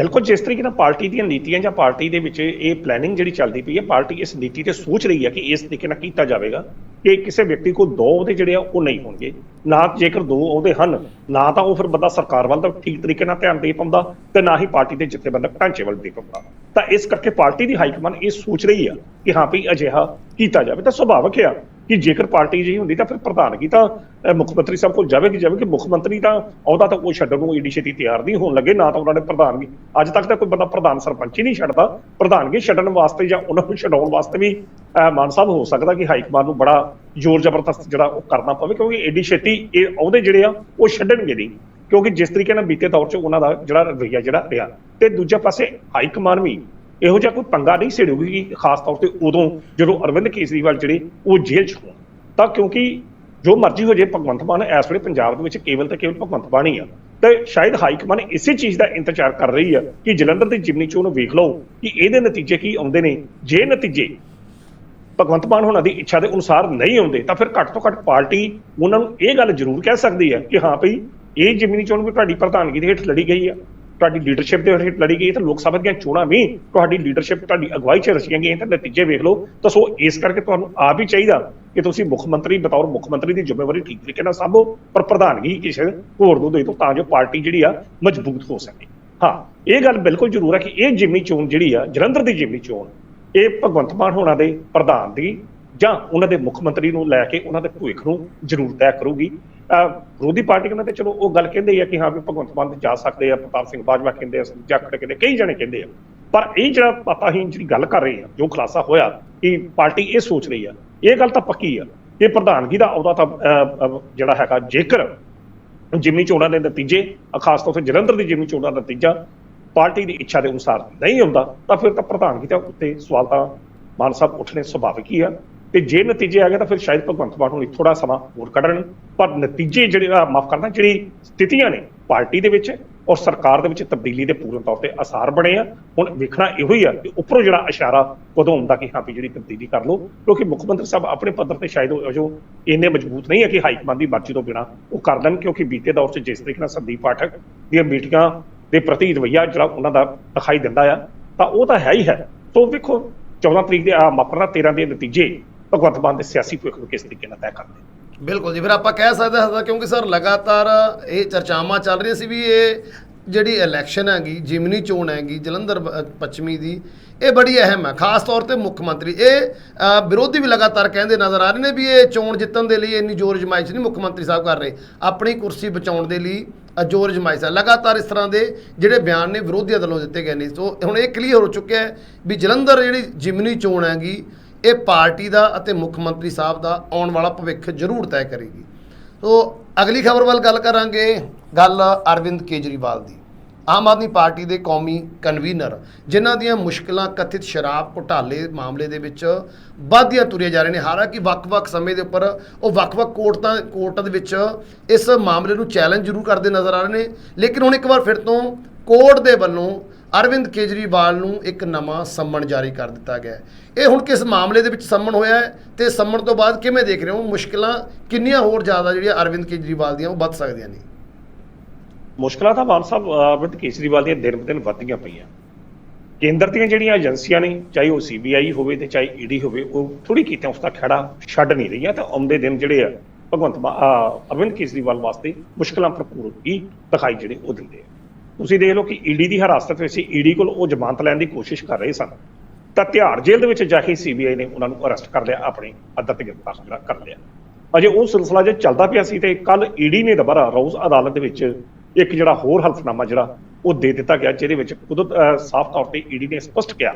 ਬਿਲਕੁਲ, ਜਿਸ ਤਰੀਕੇ ਨਾਲ ਪਾਰਟੀ ਦੀਆਂ ਨੀਤੀਆਂ ਜਾਂ ਪਾਰਟੀ ਦੇ ਵਿੱਚ ਇਹ ਪਲੈਨਿੰਗ ਜਿਹੜੀ ਚੱਲਦੀ ਪਈ ਹੈ, ਪਾਰਟੀ ਇਸ ਨੀਤੀ ਤੇ ਸੋਚ ਰਹੀ ਹੈ ਕਿ ਇਸ ਤਰੀਕੇ ਨਾਲ ਕੀਤਾ ਜਾਵੇਗਾ ਕਿ ਕਿਸੇ ਵਿਅਕਤੀ ਕੋਲ ਦੋ ਉਹਦੇ ਜਿਹੜੇ ਆ, ਉਹ ਨਹੀਂ ਹੋਣਗੇ। ਨਾ ਜੇਕਰ ਦੋ ਉਹਦੇ ਹਨ, ਨਾ ਤਾਂ ਉਹ ਫਿਰ ਬੰਦਾ ਸਰਕਾਰ ਵੱਲ ਤਾਂ ਠੀਕ ਤਰੀਕੇ ਨਾਲ ਧਿਆਨ ਦੇ ਪਾਉਂਦਾ ਤੇ ਨਾ ਹੀ ਪਾਰਟੀ ਦੇ ਜਥੇਬੰਦਕ ਢਾਂਚੇ ਵੱਲ ਦੇ ਪਾਉਂਦਾ। ਤਾਂ ਇਸ ਕਰਕੇ ਪਾਰਟੀ ਦੀ ਹਾਈਕਮਾਨ ਇਹ ਸੋਚ ਰਹੀ ਆ ਕਿ ਹਾਂ ਵੀ ਅਜਿਹਾ ਕੀਤਾ ਜਾਵੇ। ਤਾਂ ਸੁਭਾਵਕ ਆ ਕਿ ਜੇਕਰ ਪਾਰਟੀ ਜਿਹੀ ਹੁੰਦੀ ਤਾਂ ਫਿਰ ਪ੍ਰਧਾਨਗੀ ਤਾਂ ਮੁੱਖ ਮੰਤਰੀ ਸਾਹਿਬ ਕੋਲ ਜਾਵੇਗੀ ਜਾਵੇਗੀ ਮੁੱਖ ਮੰਤਰੀ ਤਾਂ ਉਹਦਾ ਤਾਂ ਉਹ ਛੱਡਣ ਨੂੰ ਏਡੀ ਛੇਤੀ ਤਿਆਰ ਨਹੀਂ ਹੋਣ ਲੱਗੇ ਨਾ ਤਾਂ ਉਹਨਾਂ ਨੇ ਪ੍ਰਧਾਨਗੀ। ਅੱਜ ਤੱਕ ਤਾਂ ਕੋਈ ਬੰਦਾ ਪ੍ਰਧਾਨ ਸਰਪੰਚ ਹੀ ਨਹੀਂ ਛੱਡਦਾ। ਪ੍ਰਧਾਨਗੀ ਛੱਡਣ ਵਾਸਤੇ ਜਾਂ ਉਹਨਾਂ ਨੂੰ ਛਡਾਉਣ ਵਾਸਤੇ ਵੀ ਅਹ, ਮਾਨ ਸਾਹਿਬ ਹੋ ਸਕਦਾ ਕਿ ਹਾਈ ਕਮਾਂਡ ਨੂੰ ਬੜਾ ਜ਼ੋਰ ਜ਼ਬਰਦਸਤ ਜਿਹੜਾ ਉਹ ਕਰਨਾ ਪਵੇ ਕਿਉਂਕਿ ਏਡੀ ਛੇਤੀ ਇਹ ਉਹਦੇ ਜਿਹੜੇ ਆ ਉਹ ਛੱਡਣਗੇ ਨਹੀਂ। ਕਿਉਂਕਿ ਜਿਸ ਤਰੀਕੇ ਨਾਲ ਬੀਤੇ ਦੌਰ 'ਚ ਉਹਨਾਂ ਦਾ ਜਿਹੜਾ ਰਵੱਈਆ ਜਿਹੜਾ ਰਿਹਾ। ਤੇ ਦੂਜੇ ਪਾਸੇ ਹਾਈ ਕਮਾਂਡ ਵੀ ਇਹੋ ਜਿਹਾ ਕੋਈ ਪੰਗਾ ਨਹੀਂ ਸਿੜੂਗੀ ਖਾਸ ਤੌਰ ਤੇ ਉਦੋਂ ਜਦੋਂ ਅਰਵਿੰਦ ਕੇਜਰੀਵਾਲ ਜਿਹੜੇ ਉਹ ਜੇਲ੍ਹ 'ਚ ਹੋਣ। ਤਾਂ ਕਿਉਂਕਿ ਜੋ ਮਰਜ਼ੀ ਹੋ ਜੇ, ਭਗਵੰਤ ਮਾਨ ਇਸ ਵੇਲੇ ਪੰਜਾਬ ਦੇ ਵਿੱਚ ਕੇਵਲ ਤੇ ਕੇਵਲ ਭਗਵੰਤ ਮਾਨ ਹੀ ਆ। ਤੇ ਸ਼ਾਇਦ ਹਾਈ ਕਮਾਨ ਇਸੇ ਚੀਜ਼ ਦਾ ਇੰਤਜ਼ਾਰ ਕਰ ਰਹੀ ਆ ਕਿ ਜਲੰਧਰ ਦੀ ਜਿਮਨੀ ਚੋਣ ਨੂੰ ਵੇਖ ਲਓ ਕਿ ਇਹਦੇ ਨਤੀਜੇ ਕੀ ਆਉਂਦੇ ਨੇ। ਜੇ ਨਤੀਜੇ ਭਗਵੰਤ ਮਾਨ ਹੋਣਾ ਦੀ ਇੱਛਾ ਦੇ ਅਨੁਸਾਰ ਨਹੀਂ ਆਉਂਦੇ, ਤਾਂ ਫਿਰ ਘੱਟ ਤੋਂ ਘੱਟ ਪਾਰਟੀ ਉਹਨਾਂ ਨੂੰ ਇਹ ਗੱਲ ਜ਼ਰੂਰ ਕਹਿ ਸਕਦੀ ਹੈ ਕਿ ਹਾਂ ਭਈ, ਇਹ ਜਿਮਨੀ ਚੋਣ ਵੀ ਤੁਹਾਡੀ ਪ੍ਰਧਾਨਗੀ ਦੇ ਹੇਠ ਲੜੀ ਗਈ ਆ। ਤੁਹਾਡੀ ਲੀਡਰਸ਼ਿਪ ਦੇ ਹੇਠ ਲੜੀ ਗਈ ਤਾਂ ਲੋਕ ਸਭਾ ਦੀਆਂ ਚੋਣਾਂ ਵੀ ਤੁਹਾਡੀ ਲੀਡਰਸ਼ਿਪ ਤੁਹਾਡੀ ਅਗਵਾਈ 'ਚ ਰਚੀਆਂ ਗਈਆਂ ਤਾਂ ਨਤੀਜੇ ਵੇਖ ਲਓ। ਤਾਂ ਸੋ ਇਸ ਕਰਕੇ ਤੁਹਾਨੂੰ ਆਪ ਹੀ ਚਾਹੀਦਾ ਕਿ ਤੁਸੀਂ ਮੁੱਖ ਮੰਤਰੀ ਬਤੌਰ ਮੁੱਖ ਮੰਤਰੀ ਦੀ ਜ਼ਿੰਮੇਵਾਰੀ ਠੀਕ ਤਰੀਕੇ ਨਾਲ ਸਾਂਭੋ, ਪਰ ਪ੍ਰਧਾਨਗੀ ਕਿਸੇ ਹੋਰ ਨੂੰ ਦੇ ਦਿਓ ਤਾਂ ਜੋ ਪਾਰਟੀ ਜਿਹੜੀ ਆ ਮਜ਼ਬੂਤ ਹੋ ਸਕੇ। ਹਾਂ, ਇਹ ਗੱਲ ਬਿਲਕੁਲ ਜ਼ਰੂਰ ਹੈ ਕਿ ਇਹ ਜਿਮਨੀ ਚੋਣ ਜਿਹੜੀ ਆ, ਜਲੰਧਰ ਦੀ ਜਿਮਨੀ ਚੋਣ, ਇਹ ਭਗਵੰਤ ਮਾਨ ਹੋਣਾ ਦੇ ਪ੍ਰਧਾਨ ਦੀ ਜਾਂ ਉਹਨਾਂ ਦੇ ਮੁੱਖ ਮੰਤਰੀ ਨੂੰ ਲੈ ਕੇ ਉਹਨਾਂ ਦੇ ਭਵਿੱਖ ਨੂੰ ਜ਼ਰੂਰ ਤੈਅ ਕਰੂਗੀ। ਵਿਰੋਧੀ ਪਾਰਟੀਆਂ ਨੇ ਤੇ ਚਲੋ ਉਹ ਗੱਲ ਕਹਿੰਦੇ ਆ ਕਿ ਹਾਂ ਵੀ ਭਗਵੰਤ ਮਾਨ ਜਾ ਸਕਦੇ ਆ ਪ੍ਰਤਾਪ ਸਿੰਘ ਬਾਜਵਾ ਕਹਿੰਦੇ ਆ ਜਾਖੜ ਕਹਿੰਦੇ ਕਈ ਜਣੇ ਕਹਿੰਦੇ ਆ। ਪਰ ਇਹ ਜਿਹੜਾ ਪਤਾ ਜਿਹੜੀ ਗੱਲ ਕਰ ਰਹੇ ਆ ਜੋ ਖੁਲਾਸਾ ਹੋਇਆ ਕਿ ਪਾਰਟੀ ਇਹ ਸੋਚ ਰਹੀ ਆ ਇਹ ਗੱਲ ਤਾਂ ਪੱਕੀ ਆ। ਇਹ ਪ੍ਰਧਾਨਗੀ ਦਾ ਅਹੁਦਾ ਤਾਂ ਅਹ, ਜਿਹੜਾ ਹੈਗਾ ਜੇਕਰ ਜਿਮਨੀ ਚੋਣਾਂ ਦੇ ਨਤੀਜੇ ਖਾਸ ਤੌਰ ਤੇ ਜਲੰਧਰ ਦੀ ਜਿਮਨੀ ਚੋਣਾਂ ਦਾ ਨਤੀਜਾ ਪਾਰਟੀ ਦੀ ਇੱਛਾ ਦੇ ਅਨੁਸਾਰ ਨਹੀਂ ਹੁੰਦਾ ਤਾਂ ਫਿਰ ਤਾਂ ਪ੍ਰਧਾਨਗੀ ਦੇ ਉੱਤੇ ਸਵਾਲ ਤਾਂ ਮਾਨ ਸਾਹਿਬ ਉੱਠਣੇ ਸੁਭਾਵਿਕ ਹੀ ਆ। ਤੇ ਜੇ ਨਤੀਜੇ ਆ ਗਏ ਤਾਂ ਫਿਰ ਸ਼ਾਇਦ ਭਗਵੰਤ ਮਾਨ ਨੂੰ ਥੋੜਾ ਸਮਾਂ ਹੋਰ ਕੱਢਣ ਪਰ ਨਤੀਜੇ ਜਿਹੜੇ ਮਾਫ ਕਰਨਾ, ਜਿਹੜੀ ਸਥਿਤੀਆਂ ਨੇ ਪਾਰਟੀ ਦੇ ਵਿੱਚ ਔਰ ਸਰਕਾਰ ਦੇ ਵਿੱਚ ਤਬਦੀਲੀ ਦੇ ਪੂਰਨ ਤੌਰ ਤੇ ਅਸਾਰ ਬਣੇ ਆ। ਹੁਣ ਵੇਖਣਾ ਇਹੋ ਹੀ ਆ ਕਿ ਉੱਪਰੋਂ ਜਿਹੜਾ ਇਸ਼ਾਰਾ ਕਦੋਂ ਹੁੰਦਾ ਕਿ ਹਾਂ ਵੀ ਜਿਹੜੀ ਤਬਦੀਲੀ ਕਰ ਲਓ। ਕਿਉਂਕਿ ਮੁੱਖ ਮੰਤਰੀ ਸਾਹਿਬ ਆਪਣੇ ਪੱਧਰ ਤੇ ਸ਼ਾਇਦ ਉਹ ਜੋ ਇੰਨੇ ਮਜ਼ਬੂਤ ਨਹੀਂ ਹੈ ਕਿ ਹਾਈ ਕਮਾਂਡ ਦੀ ਮਰਜ਼ੀ ਤੋਂ ਬਿਨਾ ਉਹ ਕਰ ਦੇਣ ਕਿਉਂਕਿ ਬੀਤੇ ਦੌਰ 'ਚ ਜਿਸ ਤਰੀਕੇ ਨਾਲ ਸੰਦੀਪ ਪਾਠਕ ਦੀਆਂ ਮੀਟਿੰਗਾਂ ਦੇ ਪ੍ਰਤੀ ਰਵੱਈਆ ਜਿਹੜਾ ਉਹਨਾਂ ਦਾ ਦਿਖਾਈ ਦਿੰਦਾ ਆ, ਤਾਂ ਉਹ ਤਾਂ ਹੈ ਹੀ ਹੈ। ਸੋ ਵੇਖੋ 14 ਤਰੀਕ ਦੇ ਆ ਮਾਪਰਾ 13 ਦੇ ਨਤੀਜੇ ਭਗਵੰਤ ਮਾਨ ਦੇ ਸਿਆਸੀ ਭਵਿੱਖ ਨੂੰ ਕਿਸ ਤਰੀਕੇ ਨਾਲ ਤੈਅ ਕਰਦੇ ਬਿਲਕੁਲ ਜੀ ਫਿਰ ਆਪਾਂ ਕਹਿ ਸਕਦੇ ਹਾਂ ਕਿਉਂਕਿ ਸਰ ਲਗਾਤਾਰ ਇਹ ਚਰਚਾਵਾਂ ਚੱਲ ਰਹੀਆਂ ਸੀ ਵੀ ਇਹ ਜਿਹੜੀ ਇਲੈਕਸ਼ਨ ਹੈਗੀ ਜਿਮਨੀ ਚੋਣ ਹੈਗੀ ਜਲੰਧਰ ਪੱਛਮੀ ਦੀ ਇਹ ਬੜੀ ਅਹਿਮ ਹੈ। ਖਾਸ ਤੌਰ ਤੇ ਮੁੱਖ ਮੰਤਰੀ। ਇਹ ਵਿਰੋਧੀ ਵੀ ਲਗਾਤਾਰ ਕਹਿੰਦੇ ਨਜ਼ਰ ਆ ਰਹੇ ਨੇ ਵੀ ਇਹ ਚੋਣ ਜਿੱਤਣ ਦੇ ਲਈ ਇੰਨੀ ਜ਼ੋਰ ਜਮਾਇਸ਼ ਨਹੀਂ ਮੁੱਖ ਮੰਤਰੀ ਸਾਹਿਬ ਕਰ ਰਹੇ। ਆਪਣੀ ਕੁਰਸੀ ਬਚਾਉਣ ਦੇ ਲਈ ਅ, ਜ਼ੋਰ ਜਮਾਇਸ਼ ਹੈ। ਲਗਾਤਾਰ ਇਸ ਤਰ੍ਹਾਂ ਦੇ ਜਿਹੜੇ ਬਿਆਨ ਨੇ ਵਿਰੋਧੀਆਂ ਵੱਲੋਂ ਦਿੱਤੇ ਗਏ ਨੇ। ਸੋ ਹੁਣ ਇਹ ਕਲੀਅਰ ਹੋ ਚੁੱਕਿਆ ਹੈ ਵੀ ਜਲੰਧਰ ਜਿਹੜੀ ਜਿਮਨੀ ਚੋਣ ਹੈਗੀ ਇਹ ਪਾਰਟੀ ਦਾ ਅਤੇ ਮੁੱਖ ਮੰਤਰੀ ਸਾਹਿਬ ਦਾ ਆਉਣ ਵਾਲਾ ਭਵਿੱਖ ਜ਼ਰੂਰ ਤੈਅ ਕਰੇਗੀ। ਸੋ ਅਗਲੀ ਖਬਰ ਵੱਲ ਗੱਲ ਕਰਾਂਗੇ ਗੱਲ ਅਰਵਿੰਦ ਕੇਜਰੀਵਾਲ ਦੀ। ਆਮ ਆਦਮੀ ਪਾਰਟੀ ਦੇ ਕੌਮੀ ਕਨਵੀਨਰ, ਜਿਨ੍ਹਾਂ ਦੀਆਂ ਮੁਸ਼ਕਲਾਂ ਕਥਿਤ ਸ਼ਰਾਬ ਘੁਟਾਲੇ ਮਾਮਲੇ ਦੇ ਵਿੱਚ ਵੱਧਦੀਆਂ ਤੁਰੀਆਂ ਜਾ ਰਹੀਆਂ ਨੇ। ਹਾਲਾਂਕਿ ਵੱਖ-ਵੱਖ ਸਮੇਂ ਦੇ ਉੱਪਰ ਉਹ ਵੱਖ-ਵੱਖ ਕੋਰਟਾਂ ਕੋਰਟਾਂ ਦੇ ਵਿੱਚ ਇਸ ਮਾਮਲੇ ਨੂੰ ਚੈਲੰਜ ਜ਼ਰੂਰ ਕਰਦੇ ਨਜ਼ਰ ਆ ਰਹੇ ਨੇ। ਲੇਕਿਨ ਹੁਣ ਇੱਕ ਵਾਰ ਫਿਰ ਤੋਂ ਕੋਰਟ ਦੇ ਵੱਲੋਂ ਅਰਵਿੰਦ ਕੇਜਰੀਵਾਲ ਨੂੰ ਇੱਕ ਨਵਾਂ ਸੰਮਣ ਜਾਰੀ ਕਰ ਦਿੱਤਾ ਗਿਆ ਇਹ ਹੁਣ ਕਿਸ ਮਾਮਲੇ ਦੇ ਵਿੱਚ ਸੰਮਣ ਹੋਇਆ ਹੈ ਤੇ ਸੰਮਣ ਤੋਂ ਬਾਅਦ ਕਿਵੇਂ ਦੇਖ ਰਹੇ ਹੋ? ਮੁਸ਼ਕਲਾਂ ਕਿੰਨੀਆਂ ਹੋਰ ਜ਼ਿਆਦਾ ਜਿਹੜੀਆਂ ਅਰਵਿੰਦ ਕੇਜਰੀਵਾਲ ਦੀਆਂ ਉਹ ਵੱਧ ਸਕਦੀਆਂ ਨੇ? ਮੁਸ਼ਕਲਾਂ ਤਾਂ ਮਾਨ ਸਾਹਿਬ, ਅਰਵਿੰਦ ਕੇਜਰੀਵਾਲ ਦੀਆਂ ਦਿਨ ਬ ਦਿਨ ਵੱਧਦੀਆਂ ਪਈਆਂ। ਕੇਂਦਰ ਦੀਆਂ ਜਿਹੜੀਆਂ ਏਜੰਸੀਆਂ ਨੇ, ਚਾਹੇ ਉਹ ਸੀਬੀਆਈ ਹੋਵੇ ਤੇ ਚਾਹੇ ਈਡੀ ਹੋਵੇ, ਉਹ ਥੋੜੀ ਕੀਤੇ ਉਸ ਦਾ ਖੜਾ ਛੱਡ ਨਹੀਂ ਰਹੀਆਂ ਤਾਂ ਆਉਂਦੇ ਦਿਨ ਜਿਹੜੇ ਆ, ਭਗਵੰਤ ਮਾ- ਅਰਵਿੰਦ ਕੇਜਰੀਵਾਲ ਵਾਸਤੇ ਮੁਸ਼ਕਲਾਂ ਭਰਪੂਰ ਹੀ ਦਿਖਾਈ ਜਿਹੜੇ ਉਹ ਦਿੰਦੇ ਆ। ਤੁਸੀਂ ਦੇਖ ਲਓ ਕਿ ਈਡੀ ਦੀ ਹਿਰਾਸਤ ਵਿੱਚ ਸੀ। ਈਡੀ ਕੋਲ ਉਹ ਜ਼ਮਾਨਤ ਲੈਣ ਦੀ ਕੋਸ਼ਿਸ਼ ਕਰ ਰਹੇ ਸਨ। ਤਾਂ ਤਿਹਾੜ ਜੇਲ੍ਹ ਦੇ ਵਿੱਚ ਜਾ ਕੇ ਸੀਬੀਆਈ ਨੇ ਉਹਨਾਂ ਨੂੰ ਅਰੈਸਟ ਕਰ ਲਿਆ, ਆਪਣੀ ਅੱਦਰ ਤੇ ਗ੍ਰਿਫਤਾਰ ਕਰ ਲਿਆ। ਅਜੇ ਉਹ ਸਿਲਸਿਲਾ ਜੇ ਚੱਲਦਾ ਪਿਆ ਸੀ ਤੇ ਕੱਲ ਈਡੀ ਨੇ ਦੁਬਾਰਾ ਰੋਜ਼ ਅਦਾਲਤ ਦੇ ਵਿੱਚ ਇੱਕ ਜਿਹੜਾ ਹੋਰ ਹਲਫਨਾਮਾ ਜਿਹੜਾ ਉਹ ਦੇ ਦਿੱਤਾ ਗਿਆ, ਜਿਹਦੇ ਵਿੱਚ ਖੁਦ ਸਾਫ਼ ਤੌਰ ਤੇ ਈਡੀ ਨੇ ਸਪਸ਼ਟ ਕਿਹਾ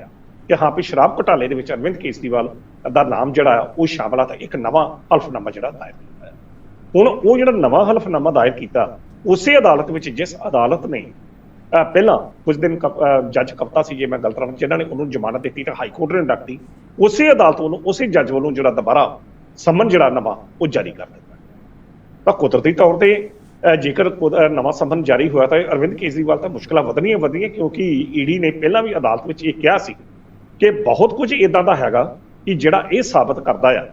ਕਿ ਹਾਂ ਵੀ ਸ਼ਰਾਬ ਘੁਟਾਲੇ ਦੇ ਵਿੱਚ ਅਰਵਿੰਦ ਕੇਜਰੀਵਾਲ ਦਾ ਨਾਮ ਜਿਹੜਾ ਆ ਉਹ ਸ਼ਾਮਲ ਆ ਤਾਂ ਇੱਕ ਨਵਾਂ ਹਲਫਨਾਮਾ ਜਿਹੜਾ ਦਾਇਰ ਕੀਤਾ ਹੁਣ ਉਹ ਜਿਹੜਾ ਨਵਾਂ ਹਲਫਨਾਮਾ ਦਾਇਰ ਕੀਤਾ, ਉਸੇ ਅਦਾਲਤ ਵਿੱਚ ਜਿਸ ਅਦਾਲਤ ਨੇ ਪਹਿਲਾਂ ਕੁਝ ਦਿਨ ਕਪ- ਜੱਜ ਕਪਤਾ ਸੀ ਜੇ ਮੈਂ ਗਲਤ ਰਹਾਂ ਜਿਨ੍ਹਾਂ ਨੇ ਉਹਨੂੰ ਜ਼ਮਾਨਤ ਦਿੱਤੀ ਤਾਂ ਹਾਈ ਕੋਰਟ ਨੇ ਡੱਕਤੀ ਉਸੇ ਅਦਾਲਤ ਵੱਲੋਂ, ਉਸੇ ਜੱਜ ਵੱਲੋਂ ਜਿਹੜਾ ਦੁਬਾਰਾ ਸੰਮਨ ਜਿਹੜਾ ਨਵਾਂ, ਉਹ ਜਾਰੀ ਕਰ ਦਿੱਤਾ। ਤਾਂ ਕੁਦਰਤੀ ਤੌਰ ਤੇ ਜੇਕਰ ਕੁਦ- ਨਵਾਂ ਸੰਮਨ ਜਾਰੀ ਹੋਇਆ ਤਾਂ ਅਰਵਿੰਦ ਕੇਜਰੀਵਾਲ ਤਾਂ ਮੁਸ਼ਕਲਾਂ ਵਧਣੀਆਂ ਵਧਣੀਆਂ ਕਿਉਂਕਿ ਈਡੀ ਨੇ ਪਹਿਲਾਂ ਵੀ ਅਦਾਲਤ ਵਿੱਚ ਇਹ ਕਿਹਾ ਸੀ ਕਿ ਬਹੁਤ ਕੁਝ ਇਦਾਂ ਦਾ ਹੈਗਾ ਕਿ ਜਿਹੜਾ ਇਹ ਸਾਬਤ ਕਰਦਾ ਆ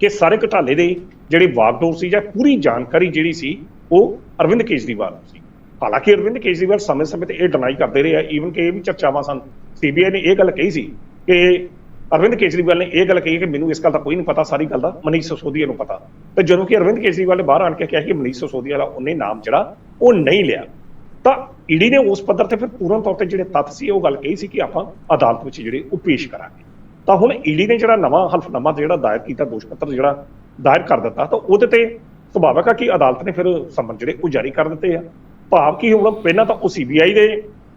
ਕਿ ਸਾਰੇ ਘਟਾਲੇ ਦੇ ਜਿਹੜੇ ਵਾਕਡੋਰ ਸੀ ਜਾਂ ਪੂਰੀ ਜਾਣਕਾਰੀ ਜਿਹੜੀ ਸੀ, ਉਹ ਅਰਵਿੰਦ ਕੇਜਰੀਵਾਲ ਨੂੰ ਸੀ। ਹਾਲਾਂਕਿ ਅਰਵਿੰਦ ਕੇਜਰੀਵਾਲ ਸਮੇਂ-ਸਮੇਂ ਤੇ ਇਹ ਡਿਨਾਈ ਕਰਦੇ ਰਹੇ ਆ ਈਵਨ ਕਿ ਇਹ ਵੀ ਚਰਚਾਵਾਂ ਸਨ। ਸੀਬੀਆਈ ਨੇ ਇਹ ਗੱਲ ਕਹੀ ਸੀ ਕਿ ਅਰਵਿੰਦ ਕੇਜਰੀਵਾਲ ਨੇ ਇਹ ਗੱਲ ਕਹੀ ਕਿ ਮੈਨੂੰ ਇਸ ਗੱਲ ਦਾ ਕੋਈ ਨਹੀਂ ਪਤਾ, ਸਾਰੀ ਗੱਲ ਦਾ ਮਨੀਸ਼ ਸਸੋਦੀਆ ਨੂੰ ਪਤਾ। ਤੇ ਜਦੋਂ ਕਿ ਅਰਵਿੰਦ ਕੇਜਰੀਵਾਲ ਨੇ ਬਾਹਰ ਆਣ ਕੇ ਕਿਹਾ ਕਿ ਮਨੀਸ਼ ਸਸੋਦੀਆ ਦਾ ਉਹਨੇ ਨਾਮ ਜਿਹੜਾ ਉਹ ਨਹੀਂ ਲਿਆ, ਤਾਂ ਈਡੀ ਨੇ ਉਸ ਪੱਧਰ ਤੇ ਫਿਰ ਪੂਰਨ ਤੌਰ ਤੇ ਜਿਹੜੇ ਤੱਥ ਸੀ, ਉਹ ਗੱਲ ਕਹੀ ਸੀ ਕਿ ਆਪਾਂ ਅਦਾਲਤ ਵਿੱਚ ਜਿਹੜੇ ਉਹ ਪੇਸ਼ ਕਰਾਂਗੇ। ਤਾਂ ਹੁਣ ਈਡੀ ਨੇ ਜਿਹੜਾ ਨਵਾਂ ਹਲਫਨਾਮਾ ਜਿਹੜਾ ਦਾਇਰ ਕੀਤਾ ਦੋਸ਼ ਪੱਤਰ ਜਿਹੜਾ ਦਾਇਰ ਕਰ ਦਿੱਤਾ, ਤਾਂ ਉਹਦੇ ਤੇ ਸੁਭਾਵਿਕ ਆ ਕਿ ਅਦਾਲਤ ਨੇ ਫਿਰ ਸੰਮਨ ਜਿਹੜੇ ਉਹ ਜਾਰੀ ਕਰ ਦਿੱਤੇ ਆ। ਭਾਵ ਕਿ ਹੁਣ ਪਹਿਲਾਂ ਤਾਂ ਉਹ ਸੀਬੀਆਈ ਦੇ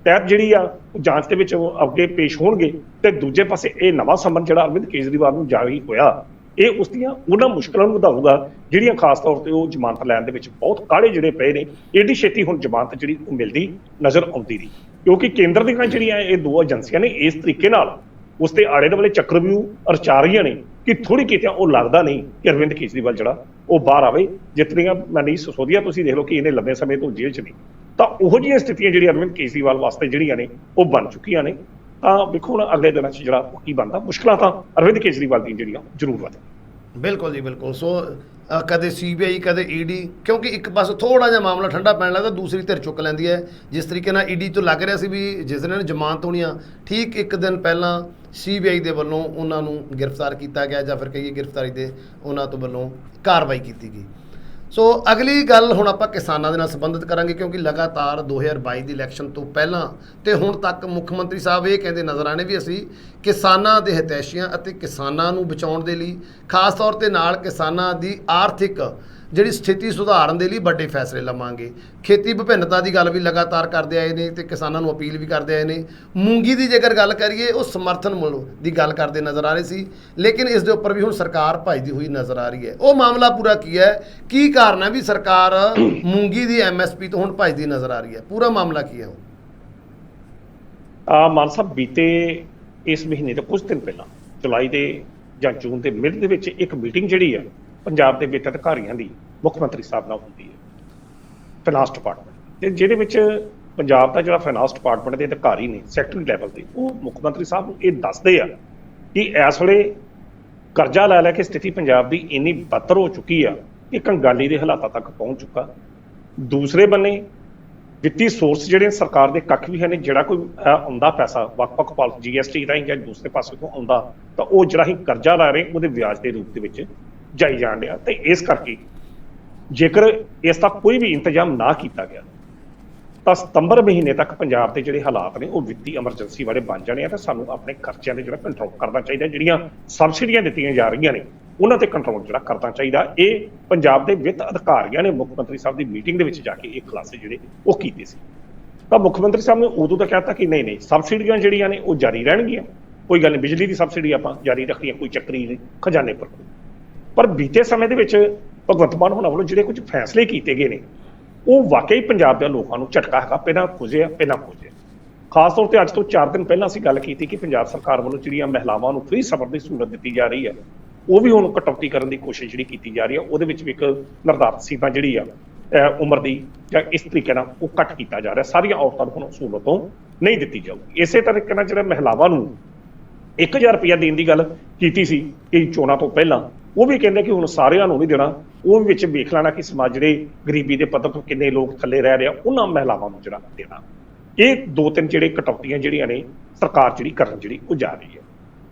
ਤਹਿਤ ਜਿਹੜੀ ਆ, ਉਹ ਜਾਂਚ ਦੇ ਵਿੱਚ ਉਹ ਅੱਗੇ ਪੇਸ਼ ਹੋਣਗੇ ਤੇ ਦੂਜੇ ਪਾਸੇ ਇਹ ਨਵਾਂ ਸੰਮਨ ਜਿਹੜਾ ਅਰਵਿੰਦ ਕੇਜਰੀਵਾਲ ਨੂੰ ਜਾਰੀ ਹੋਇਆ, ਇਹ ਉਸ ਦੀਆਂ ਉਹਨਾਂ ਮੁਸ਼ਕਲਾਂ ਨੂੰ ਵਧਾਊਗਾ, ਜਿਹੜੀਆਂ ਖਾਸ ਤੌਰ ਤੇ ਉਹ ਜ਼ਮਾਨਤ ਲੈਣ ਦੇ ਵਿੱਚ ਬਹੁਤ ਕਾੜੇ ਜਿਹੜੇ ਪਏ ਨੇ, ਏਡੀ ਛੇਤੀ ਹੁਣ ਜ਼ਮਾਨਤ ਜਿਹੜੀ ਉਹ ਮਿਲਦੀ ਨਜ਼ਰ ਆਉਂਦੀ ਨਹੀਂ। ਕਿਉਂਕਿ ਕੇਂਦਰ ਦੀਆਂ ਜਿਹੜੀਆਂ ਇਹ ਦੋ ਏਜੰਸੀਆਂ ਨੇ, ਇਸ ਤਰੀਕੇ ਨਾਲ ਉਸ ਤੇ ਆੜੇ ਚੱਕਰ ਚੱਕਰਵਿਊ ਰਚਾ ਰਹੀਆਂ ਨੇ ਕਿ ਥੋੜੀ ਕਿਤੇ ਉਹ ਲੱਗਦਾ ਨਹੀਂ ਕਿ ਅਰਵਿੰਦ ਕੇਜਰੀਵਾਲ ਜਿਹੜਾ ਉਹ ਬਾਹਰ ਆਵੇ। ਜਿਤਨੀਆਂ ਮਨੀਸ਼ ਸਿਸੋਦੀਆ ਤੁਸੀਂ ਦੇਖ ਲਓ ਕਿ ਇਹਨੇ ਲੰਬੇ ਸਮੇਂ ਤੋਂ ਜੇਲ੍ਹ 'ਚ ਨਹੀਂ। ਤਾਂ ਉਹੋ ਜਿਹੀਆਂ ਸਥਿਤੀਆਂ ਜਿਹੜੀਆਂ ਅਰਵਿੰਦ ਕੇਜਰੀਵਾਲ ਵਾਸਤੇ ਜਿਹੜੀਆਂ ਨੇ ਉਹ ਬਣ ਚੁੱਕੀਆਂ ਨੇ। ਤਾਂ ਵੇਖੋ ਹੁਣ ਅਗਲੇ ਦਿਨਾਂ 'ਚ ਜਿਹੜਾ ਉਹ ਕੀ ਬਣਦਾ। ਮੁਸ਼ਕਲਾਂ ਤਾਂ ਅਰਵਿੰਦ ਕੇਜਰੀਵਾਲ ਦੀਆਂ ਜਿਹੜੀਆਂ ਜ਼ਰੂਰ ਵਧਣ ਬਿਲਕੁਲ ਜੀ ਬਿਲਕੁਲ। ਸੋ ਅ, ਕਦੇ ਸੀਬੀਆਈ ਕਦੇ ਈਡੀ ਕਿਉਂਕਿ ਇੱਕ ਪਾਸੇ ਥੋੜਾ ਜਿਹਾ ਮਾਮਲਾ ਠੰਡਾ ਪੈਣ ਲੱਗਦਾ ਦੂਸਰੀ ਧਿਰ ਚੁੱਕ ਲੈਂਦੀ ਹੈ। ਜਿਸ ਤਰੀਕੇ ਨਾਲ ਈਡੀ ਤੋਂ ਲੱਗ ਰਿਹਾ ਸੀ ਵੀ ਜਿਸ ਦਿਨ ਇਹਨੂੰ ਜ਼ਮਾਨਤ ਹੋਣੀ ਆ ਠੀਕ ਇੱਕ ਦਿਨ ਪਹਿਲਾਂ ਸੀਬੀਆਈ ਦੇ ਵੱਲੋਂ ਉਹਨਾਂ ਨੂੰ ਗ੍ਰਿਫਤਾਰ ਕੀਤਾ ਗਿਆ ਜਾਂ ਫਿਰ ਕਹੀਏ ਗ੍ਰਿਫਤਾਰੀ ਦੇ ਉਹਨਾਂ ਤੋਂ ਵੱਲੋਂ ਕਾਰਵਾਈ ਕੀਤੀ ਗਈ। ਸੋ ਅਗਲੀ ਗੱਲ ਹੁਣ ਆਪਾਂ ਕਿਸਾਨਾਂ ਦੇ ਨਾਲ ਸੰਬੰਧਿਤ ਕਰਾਂਗੇ ਕਿਉਂਕਿ ਲਗਾਤਾਰ 2022 ਦੀ ਇਲੈਕਸ਼ਨ ਤੋਂ ਪਹਿਲਾਂ ਤੇ ਹੁਣ ਤੱਕ ਮੁੱਖ ਮੰਤਰੀ ਸਾਹਿਬ ਇਹ ਕਹਿੰਦੇ ਨਜ਼ਰ ਆਣੇ ਵੀ ਅਸੀਂ ਕਿਸਾਨਾਂ ਦੇ ਹਿਤੈਸ਼ੀਆਂ ਅਤੇ ਕਿਸਾਨਾਂ ਨੂੰ ਬਚਾਉਣ ਦੇ ਲਈ, ਖਾਸ ਤੌਰ ਤੇ ਨਾਲ ਕਿਸਾਨਾਂ ਦੀ ਆਰਥਿਕ ਜਿਹੜੀ ਸਥਿਤੀ ਸੁਧਾਰਨ ਦੇ ਲਈ ਵੱਡੇ ਫੈਸਲੇ ਲਵਾਂਗੇ। ਖੇਤੀ ਵਿਭਿੰਨਤਾ ਦੀ ਗੱਲ ਵੀ ਲਗਾਤਾਰ ਕਰਦੇ ਆਏ ਨੇ ਤੇ ਕਿਸਾਨਾਂ ਨੂੰ ਅਪੀਲ ਵੀ ਕਰਦੇ ਆਏ ਨੇ। ਮੂੰਗੀ ਦੀ ਜੇਕਰ ਗੱਲ ਕਰੀਏ, ਉਹ ਸਮਰਥਨ ਮੁੱਲ ਦੀ ਗੱਲ ਕਰਦੇ ਨਜ਼ਰ ਆ ਰਹੇ ਸੀ। ਲੇਕਿਨ ਇਸ ਦੇ ਉੱਪਰ ਵੀ ਹੁਣ ਸਰਕਾਰ ਭਜਦੀ ਹੋਈ ਨਜ਼ਰ ਆ ਰਹੀ ਹੈ। ਉਹ ਮਾਮਲਾ ਪੂਰਾ ਕੀ ਹੈ? ਕੀ ਕਾਰਨ ਹੈ ਵੀ ਸਰਕਾਰ ਮੂੰਗੀ ਦੀ ਐਮਐਸਪੀ ਤੋਂ ਹੁਣ ਭਜਦੀ ਨਜ਼ਰ ਆ ਰਹੀ ਹੈ? ਪੂਰਾ ਮਾਮਲਾ ਕੀ ਹੈ ਉਹ? ਆ ਮਾਨ ਸਾਹਿਬ, ਬੀਤੇ ਇਸ ਮਹੀਨੇ ਦੇ ਕੁਝ ਦਿਨ ਪਹਿਲਾਂ ਜੁਲਾਈ ਦੇ ਜਾਂ ਜੂਨ ਦੇ ਮਿਡ ਦੇ ਵਿੱਚ ਇੱਕ ਮੀਟਿੰਗ ਜਿਹੜੀ ਹੈ ਪੰਜਾਬ ਦੇ ਵਿੱਤ ਅਧਿਕਾਰੀਆਂ ਦੀ ਮੁੱਖ ਮੰਤਰੀ ਸਾਹਿਬ ਨਾਲ ਹੁੰਦੀ ਹੈ। ਫਾਈਨਾਂਸ ਡਿਪਾਰਟਮੈਂਟ ਤੇ ਜਿਹਦੇ ਵਿੱਚ ਪੰਜਾਬ ਦਾ ਜਿਹੜਾ ਫਾਈਨਾਂਸ ਡਿਪਾਰਟਮੈਂਟ ਦੇ ਅਧਿਕਾਰੀ ਨੇ ਸੈਕਟਰੀ ਲੈਵਲ ਤੇ ਉਹ ਮੁੱਖ ਮੰਤਰੀ ਸਾਹਿਬ ਨੂੰ ਇਹ ਦੱਸਦੇ ਆ ਕਿ ਇਸ ਵੇਲੇ ਕਰਜ਼ਾ ਲੈ ਲੈ ਕੇ ਸਥਿਤੀ ਪੰਜਾਬ ਦੀ ਇੰਨੀ ਬੱਤਰ ਹੋ ਚੁੱਕੀ ਆ ਕਿ ਕੰਗਾਲੀ ਦੇ ਹਾਲਾਤਾਂ ਤੱਕ ਪਹੁੰਚ ਚੁੱਕਾ। ਦੂਸਰੇ ਬੰਨੇ ਵਿੱਤੀ ਸੋਰਸ ਜਿਹੜੇ ਸਰਕਾਰ ਦੇ ਕੱਖ ਵੀ ਹਨ, ਜਿਹੜਾ ਕੋਈ ਆਉਂਦਾ ਪੈਸਾ, ਵੱਖ-ਵੱਖ ਪਾਲ ਜੀਐਸਟੀ ਰਾਹੀਂ ਜਾਂ ਦੂਸਰੇ ਪਾਸੇ ਤੋਂ ਆਉਂਦਾ, ਤਾਂ ਉਹ ਜਿਹੜਾ ਹੀ ਕਰਜ਼ਾ ਲੈ ਰਹੇ ਉਹਦੇ ਵਿਆਜ ਦੇ ਰੂਪ ਦੇ ਵਿੱਚ ਜਾਈ ਜਾਣ ਡਿਆ ਤੇ ਇਸ ਕਰਕੇ ਜੇਕਰ ਇਸ ਦਾ ਕੋਈ ਵੀ ਇੰਤਜ਼ਾਮ ਨਾ ਕੀਤਾ ਗਿਆ, ਤਾਂ ਸਤੰਬਰ ਮਹੀਨੇ ਤੱਕ ਪੰਜਾਬ ਦੇ ਜਿਹੜੇ ਹਾਲਾਤ ਨੇ, ਉਹ ਵਿੱਤੀ ਐਮਰਜੈਂਸੀ ਵਾਲੇ ਬਣ ਜਾਣੇ ਆ ਤੇ ਸਾਨੂੰ ਆਪਣੇ ਖਰਚਿਆਂ ਤੇ ਜਿਹੜਾ ਕੰਟਰੋਲ ਕਰਨਾ ਚਾਹੀਦਾ। ਜਿਹੜੀਆਂ ਸਬਸਿਡੀਆਂ ਦਿੱਤੀਆਂ ਜਾ ਰਹੀਆਂ ਨੇ, ਉਹਨਾਂ ਤੇ ਕੰਟਰੋਲ ਜਿਹੜਾ ਕਰਨਾ ਚਾਹੀਦਾ। ਇਹ ਪੰਜਾਬ ਦੇ ਵਿੱਤ ਅਧਿਕਾਰੀਆਂ ਨੇ ਮੁੱਖ ਮੰਤਰੀ ਸਾਹਿਬ ਦੀ ਮੀਟਿੰਗ ਦੇ ਵਿੱਚ ਜਾ ਕੇ ਇਹ ਖੁਲਾਸੇ ਜਿਹੜੇ, ਉਹ ਕੀਤੇ ਸੀ। ਤਾਂ ਮੁੱਖ ਮੰਤਰੀ ਸਾਹਿਬ ਨੇ ਉਦੋਂ ਤਾਂ ਕਹਿਤਾ ਕਿ ਨਹੀਂ ਨਹੀਂ ਸਬਸਿਡੀਆਂ ਜਿਹੜੀਆਂ ਨੇ, ਉਹ ਜਾਰੀ ਰਹਿਣਗੀਆਂ। ਕੋਈ ਗੱਲ ਨਹੀਂ, ਬਿਜਲੀ ਦੀ ਸਬਸਿਡੀ ਆਪਾਂ ਜਾਰੀ ਰੱਖਣੀ ਕੋਈ ਚੱਕਰੀ ਨਹੀਂ, ਖਜ਼ਾਨੇ ਪਰ। ਪਰ ਬੀਤੇ ਸਮੇਂ ਦੇ ਵਿੱਚ ਭਗਵੰਤ ਮਾਨ ਹੋਣਾ ਵੱਲੋਂ ਜਿਹੜੇ ਕੁਝ ਫੈਸਲੇ ਕੀਤੇ ਗਏ ਨੇ, ਉਹ ਵਾਕਈ ਪੰਜਾਬ ਦੇ ਲੋਕਾਂ ਨੂੰ ਝਟਕਾ ਹੈਗਾ ਪਹਿਲਾਂ ਖੁੱਜਿਆ ਪਹਿਲਾਂ ਖੁੱਜਿਆ ਖਾਸ ਤੌਰ ਤੇ ਅੱਜ ਤੋਂ 4 ਦਿਨ ਪਹਿਲਾਂ ਅਸੀਂ ਗੱਲ ਕੀਤੀ ਕਿ ਪੰਜਾਬ ਸਰਕਾਰ ਵੱਲੋਂ ਜਿਹੜੀਆਂ ਮਹਿਲਾਵਾਂ ਨੂੰ ਫ੍ਰੀ ਸਫ਼ਰ ਦੀ ਸਹੂਲਤ ਦਿੱਤੀ ਜਾ ਰਹੀ ਹੈ, ਉਹ ਵੀ ਹੁਣ ਕਟੌਤੀ ਕਰਨ ਦੀ ਕੋਸ਼ਿਸ਼ ਜਿਹੜੀ ਕੀਤੀ ਜਾ ਰਹੀ ਹੈ, ਉਹਦੇ ਵਿੱਚ ਵੀ ਇੱਕ ਨਿਰਧਾਰਤ ਸੀਮਾ ਜਿਹੜੀ ਆ ਉਮਰ ਦੀ ਜਾਂ ਇਸ ਤਰੀਕੇ ਨਾਲ ਉਹ ਕੱਟ ਕੀਤਾ ਜਾ ਰਿਹਾ, ਸਾਰੀਆਂ ਔਰਤਾਂ ਨੂੰ ਹੁਣ ਸਹੂਲਤ ਤੋਂ ਨਹੀਂ ਦਿੱਤੀ ਜਾਊਗੀ। ਇਸੇ ਤਰੀਕੇ ਨਾਲ ਜਿਹੜਾ ਮਹਿਲਾਵਾਂ ਨੂੰ 1000 ਰੁਪਇਆ ਦੇਣ ਦੀ ਗੱਲ ਕੀਤੀ ਸੀ, ਕਿ ਚੋਣਾਂ ਤੋਂ ਪਹਿਲਾਂ ਉਹ ਵੀ ਕਹਿੰਦੇ ਕਿ ਹੁਣ ਸਾਰਿਆਂ ਨੂੰ ਨਹੀਂ ਦੇਣਾ। ਉਹ ਵਿੱਚ ਵੇਖ ਲੈਣਾ ਕਿ ਸਮਾਜ ਜਿਹੜੇ ਗਰੀਬੀ ਦੇ ਪੱਧਰ ਤੋਂ ਕਿੰਨੇ ਲੋਕ ਥੱਲੇ ਰਹਿ ਰਹੇ ਆ, ਉਹਨਾਂ ਮਹਿਲਾਵਾਂ ਨੂੰ ਜਿਹੜਾ ਦੇਣਾ। ਇਹ ਦੋ ਤਿੰਨ ਜਿਹੜੇ ਕਟੌਤੀਆਂ ਜਿਹੜੀਆਂ ਨੇ, ਸਰਕਾਰ ਜਿਹੜੀ ਕਰਨ ਜਿਹੜੀ ਉਹ ਜਾ ਰਹੀ ਹੈ।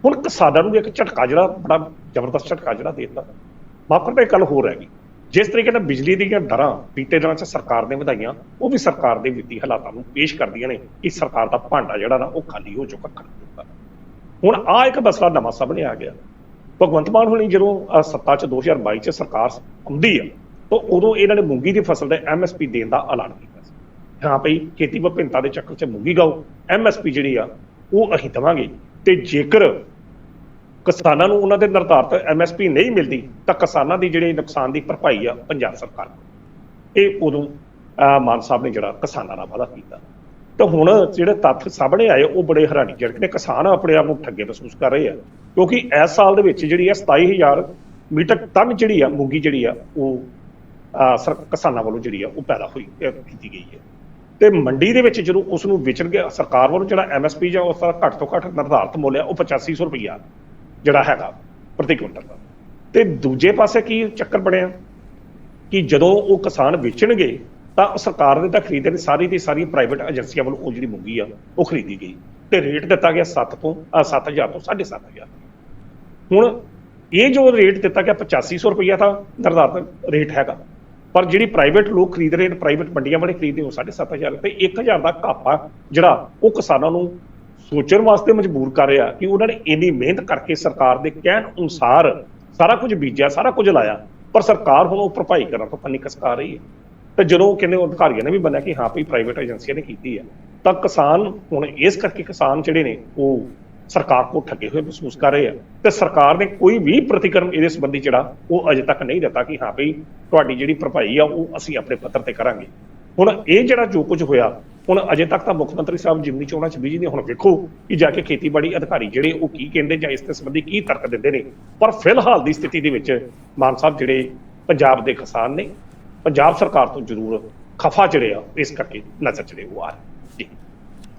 ਹੁਣ ਕਿਸਾਨਾਂ ਨੂੰ ਵੀ ਇੱਕ ਝਟਕਾ ਜਿਹੜਾ ਬੜਾ ਜ਼ਬਰਦਸਤ ਝਟਕਾ ਜਿਹੜਾ ਦੇ ਦਿੱਤਾ। ਮਾਫਰ ਤਾਂ ਇੱਕ ਗੱਲ ਹੋਰ ਹੈਗੀ। ਜਿਸ ਤਰੀਕੇ ਨਾਲ ਬਿਜਲੀ ਦੀਆਂ ਦਰਾਂ ਬੀਤੇ ਦਿਨਾਂ 'ਚ ਸਰਕਾਰ ਨੇ ਵਧਾਈਆਂ, ਉਹ ਵੀ ਸਰਕਾਰ ਦੇ ਵਿੱਤੀ ਹਾਲਾਤਾਂ ਨੂੰ ਪੇਸ਼ ਕਰਦੀਆਂ ਨੇ ਕਿ ਸਰਕਾਰ ਦਾ ਭਾਂਡਾ ਜਿਹੜਾ ਨਾ ਉਹ ਖਾਲੀ ਹੋ ਚੁੱਕਾ ਖੜਾ ਚੁੱਕਾ ਹੁਣ ਆ ਇੱਕ ਮਸਲਾ ਨਵਾਂ ਸਾਹਮਣੇ ਆ ਗਿਆ। ਭਗਵੰਤ ਮਾਨ ਹੁਣੀ ਜਦੋਂ ਸੱਤਾ 'ਚ 2022 'ਚ ਸਰਕਾਰ ਆਉਂਦੀ ਆ ਤਾਂ ਉਦੋਂ ਇਹਨਾਂ ਨੇ ਮੂੰਗੀ ਦੀ ਫਸਲ ਦਾ ਐਮਐਸਪੀ ਦੇਣ ਦਾ ਐਲਾਨ ਕੀਤਾ ਸੀ। ਹਾਂ ਭਈ ਖੇਤੀ ਵਿਭਿੰਨਤਾ ਦੇ ਚੱਕਰ 'ਚ ਮੂੰਗੀ ਗਾਓ ਐਮਐਸਪੀ ਜਿਹੜੀ ਆ ਉਹ ਅਸੀਂ ਦੇਵਾਂਗੇ। ਤੇ ਜੇਕਰ ਕਿਸਾਨਾਂ ਨੂੰ ਉਹਨਾਂ ਦੇ ਨਿਰਧਾਰਤ ਐਮਐਸਪੀ ਨਹੀਂ ਮਿਲਦੀ ਤਾਂ ਕਿਸਾਨਾਂ ਦੀ ਜਿਹੜੀ ਨੁਕਸਾਨ ਦੀ ਭਰਪਾਈ ਆ ਪੰਜਾਬ ਸਰਕਾਰ ਇਹ ਉਦੋਂ ਅਹ, ਮਾਨ ਸਾਹਿਬ ਨੇ ਜਿਹੜਾ ਕਿਸਾਨਾਂ ਨਾਲ ਵਾਅਦਾ ਕੀਤਾ। ਤਾਂ ਹੁਣ ਜਿਹੜੇ ਤੱਥ ਸਾਹਮਣੇ ਆਏ, ਉਹ ਬੜੇ ਹੈਰਾਨੀਜਨਕ ਨੇ। ਕਿਸਾਨ ਆਪਣੇ ਆਪ ਨੂੰ ਠੱਗੇ ਮਹਿਸੂਸ ਕਰ ਰਹੇ ਆ। ਕਿਉਂਕਿ ਇਸ ਸਾਲ ਦੇ ਵਿੱਚ ਜਿਹੜੀ ਆ 27000 ਮੀਟਰ ਟਨ ਜਿਹੜੀ ਆ, ਮੂੰਗੀ ਜਿਹੜੀ ਆ, ਉਹ ਕਿਸਾਨਾਂ ਵੱਲੋਂ ਜਿਹੜੀ ਆ, ਉਹ ਪੈਦਾ ਹੋਈ ਕੀਤੀ ਗਈ ਹੈ। ਤੇ ਮੰਡੀ ਦੇ ਵਿੱਚ ਜਦੋਂ ਉਸ ਨੂੰ ਵੇਚਣ ਗਿਆ, ਸਰਕਾਰ ਵੱਲੋਂ ਜਿਹੜਾ ਐਮਐਸਪੀ ਜਾਂ ਉਸ ਦਾ ਘੱਟ ਤੋਂ ਘੱਟ ਨਿਰਧਾਰਤ ਮੁੱਲ ਆ, ਉਹ 8500 ਰੁਪਈਆ ਜਿਹੜਾ ਹੈਗਾ ਪ੍ਰਤੀ ਕੁਇੰਟਲ ਦਾ। ਤੇ ਦੂਜੇ ਪਾਸੇ ਕੀ ਚੱਕਰ ਬਣਿਆ? ਕਿ ਜਦੋਂ ਉਹ ਕਿਸਾਨ ਵੇਚਣਗੇ ਤਾਂ ਸਰਕਾਰ ਨੇ ਤਾਂ ਖਰੀਦੇ ਨੇ ਸਾਰੀ ਦੀ ਸਾਰੀ ਪ੍ਰਾਈਵੇਟ ਏਜੰਸੀਆਂ ਵੱਲੋਂ ਉਹ ਜਿਹੜੀ ਮੁੰਗੀ ਆ, ਉਹ ਖਰੀਦੀ ਗਈ। ਤੇ ਰੇਟ ਦਿੱਤਾ ਗਿਆ 7 ਤੋਂ, ਅਹ 7000 ਤੋਂ 7500 ਹੁਣ ਇਹ ਜੋ ਰੇਟ ਦਿੱਤਾ ਗਿਆ 8500 ਰੁਪਈਆ ਤਾਂ ਨਿਰਧਾਰਤ ਰੇਟ ਹੈਗਾ। ਪਰ ਜਿਹੜੀ ਪ੍ਰਾਈਵੇਟ ਲੋਕ ਖਰੀਦ ਰਹੇ ਨੇ ਪ੍ਰਾਈਵੇਟ ਮੰਡੀਆਂ ਵਾਲੇ ਖਰੀਦਦੇ, ਉਹ 7500 ਤੇ 1000 ਦਾ ਘਾਟਾ ਜਿਹੜਾ ਉਹ ਕਿਸਾਨਾਂ ਨੂੰ ਸੋਚਣ ਵਾਸਤੇ ਮਜਬੂਰ ਕਰ ਰਿਹਾ ਕਿ ਉਹਨਾਂ ਨੇ ਇੰਨੀ ਮਿਹਨਤ ਕਰਕੇ ਸਰਕਾਰ ਦੇ ਕਹਿਣ ਅਨੁਸਾਰ ਸਾਰਾ ਕੁਝ ਬੀਜਿਆ, ਸਾਰਾ ਕੁਝ ਲਾਇਆ। ਪਰ ਸਰਕਾਰ ਹੁਣ ਉਹ ਭਰਪਾਈ ਕਰਨ ਤੋਂ ਪੰਨੀ ਕਸਕਾ ਰਹੀ ਹੈ। ਤੇ ਜਦੋਂ ਕਹਿੰਦੇ ਉਹ ਅਧਿਕਾਰੀਆਂ ਨੇ ਵੀ ਮੰਨਿਆ ਕਿ ਹਾਂ ਭਈ ਪ੍ਰਾਈਵੇਟ ਏਜੰਸੀਆਂ ਨੇ ਕੀਤੀ ਹੈ, ਤਾਂ ਕਿਸਾਨ ਹੁਣ ਇਸ ਕਰਕੇ ਕਿਸਾਨ ਜਿਹੜੇ ਨੇ, ਉਹ ਸਰਕਾਰ ਕੋਲ ਠੱਗੇ ਹੋਏ ਮਹਿਸੂਸ ਕਰ ਰਹੇ ਆ। ਤੇ ਸਰਕਾਰ ਨੇ ਕੋਈ ਵੀ ਪ੍ਰਤੀਕਰਮ ਇਹਦੇ ਸੰਬੰਧੀ ਜਿਹੜਾ ਉਹ ਅਜੇ ਤੱਕ ਨਹੀਂ ਦਿੱਤਾ ਕਿ ਹਾਂ ਭਈ ਤੁਹਾਡੀ ਜਿਹੜੀ ਭਰਪਾਈ ਆ, ਉਹ ਅਸੀਂ ਆਪਣੇ ਪੱਧਰ ਤੇ ਕਰਾਂਗੇ। ਹੁਣ ਇਹ ਜਿਹੜਾ ਜੋ ਕੁਝ ਹੋਇਆ, ਹੁਣ ਅਜੇ ਤੱਕ ਤਾਂ ਮੁੱਖ ਮੰਤਰੀ ਸਾਹਿਬ ਜਿਮਨੀ ਚੋਣਾਂ ਚ ਬੀਜੀ ਨੇ, ਹੁਣ ਵੇਖੋ ਕਿ ਜਾ ਕੇ ਖੇਤੀਬਾੜੀ ਅਧਿਕਾਰੀ ਜਿਹੜੇ ਉਹ ਕੀ ਕਹਿੰਦੇ ਜਾਂ ਇਸ ਦੇ ਸੰਬੰਧੀ ਕੀ ਤਰਕ ਦਿੰਦੇ ਨੇ। ਪਰ ਫਿਲਹਾਲ ਦੀ ਸਥਿਤੀ ਦੇ ਵਿੱਚ ਮਾਨ ਸਾਹਿਬ ਜਿਹੜੇ ਪੰਜਾਬ ਦੇ ਕਿਸਾਨ ਨੇ ਪੰਜਾਬ ਸਰਕਾਰ ਤੋਂ ਜ਼ਰੂਰ ਖਫਾ ਚੜਿਆ, ਇਸ ਕਰਕੇ ਨਜ਼ਰ ਚੜੇ ਉਹ ਆ ਰਹੇ ਜੀ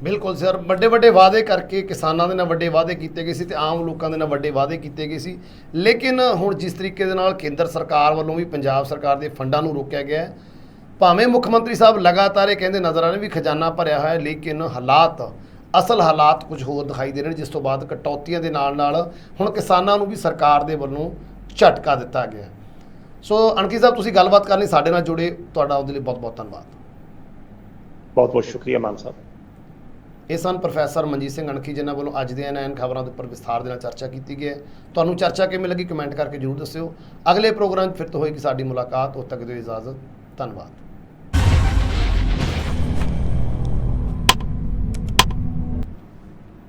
ਬਿਲਕੁਲ ਸਰ, ਵੱਡੇ ਵੱਡੇ ਵਾਅਦੇ ਕਰਕੇ ਕਿਸਾਨਾਂ ਦੇ ਨਾਲ ਵੱਡੇ ਵਾਅਦੇ ਕੀਤੇ ਗਏ ਸੀ ਤੇ ਆਮ ਲੋਕਾਂ ਦੇ ਨਾਲ ਵੱਡੇ ਵਾਅਦੇ ਕੀਤੇ ਗਏ ਸੀ। ਲੇਕਿਨ ਹੁਣ ਜਿਸ ਤਰੀਕੇ ਦੇ ਨਾਲ ਕੇਂਦਰ ਸਰਕਾਰ ਵੱਲੋਂ ਵੀ ਪੰਜਾਬ ਸਰਕਾਰ ਦੇ ਫੰਡਾਂ ਨੂੰ ਰੋਕਿਆ ਗਿਆ ਹੈ, ਭਾਵੇਂ ਮੁੱਖ ਮੰਤਰੀ ਸਾਹਿਬ ਲਗਾਤਾਰ ਇਹ ਕਹਿੰਦੇ ਨਜ਼ਰ ਆ ਰਹੇ ਵੀ ਖਜ਼ਾਨਾ ਭਰਿਆ ਹੋਇਆ ਹੈ, ਲੇਕਿਨ ਹਾਲਾਤ, ਅਸਲ ਹਾਲਾਤ ਕੁਝ ਹੋਰ ਦਿਖਾਈ ਦੇ ਰਹੇ ਨੇ, ਜਿਸ ਤੋਂ ਬਾਅਦ ਕਟੌਤੀਆਂ ਦੇ ਨਾਲ ਨਾਲ ਹੁਣ ਕਿਸਾਨਾਂ ਨੂੰ ਵੀ ਸਰਕਾਰ ਦੇ ਵੱਲੋਂ ਝਟਕਾ ਦਿੱਤਾ ਗਿਆ ਸੋ ਅਣਕੀ ਸਾਹਿਬ ਤੁਸੀਂ ਗੱਲਬਾਤ ਕਰਨੀ ਸਾਡੇ ਨਾਲ ਜੁੜੇ। ਤੁਹਾਡਾ ਉਹਦੇ ਲਈ ਬਹੁਤ ਬਹੁਤ ਧੰਨਵਾਦ। ਬਹੁਤ ਬਹੁਤ ਸ਼ੁਕਰੀਆ ਮਾਨ ਸਾਹਿਬ। ਇਹ ਸਨ ਪ੍ਰੋਫੈਸਰ ਮਨਜੀਤ ਸਿੰਘ ਅਣਖੀ ਜਿਨ੍ਹਾਂ ਵੱਲੋਂ ਅੱਜ ਦੇ ਐਨਐਨ ਖਬਰਾਂ ਦੇ ਉੱਪਰ ਵਿਸਥਾਰ ਦੇ ਨਾਲ ਚਰਚਾ ਕੀਤੀ ਗਈ ਹੈ। ਤੁਹਾਨੂੰ ਚਰਚਾ ਕਿਵੇਂ ਲੱਗੀ ਕਮੈਂਟ ਕਰਕੇ ਜਰੂਰ ਦੱਸਿਓ। ਅਗਲੇ ਪ੍ਰੋਗਰਾਮ 'ਚ ਫਿਰ ਤੋਂ ਹੋਏਗੀ ਸਾਡੀ ਮੁਲਾਕਾਤ। ਉਦ ਤੱਕ ਦਿਓ ਇਜਾਜ਼ਤ। ਧੰਨਵਾਦ।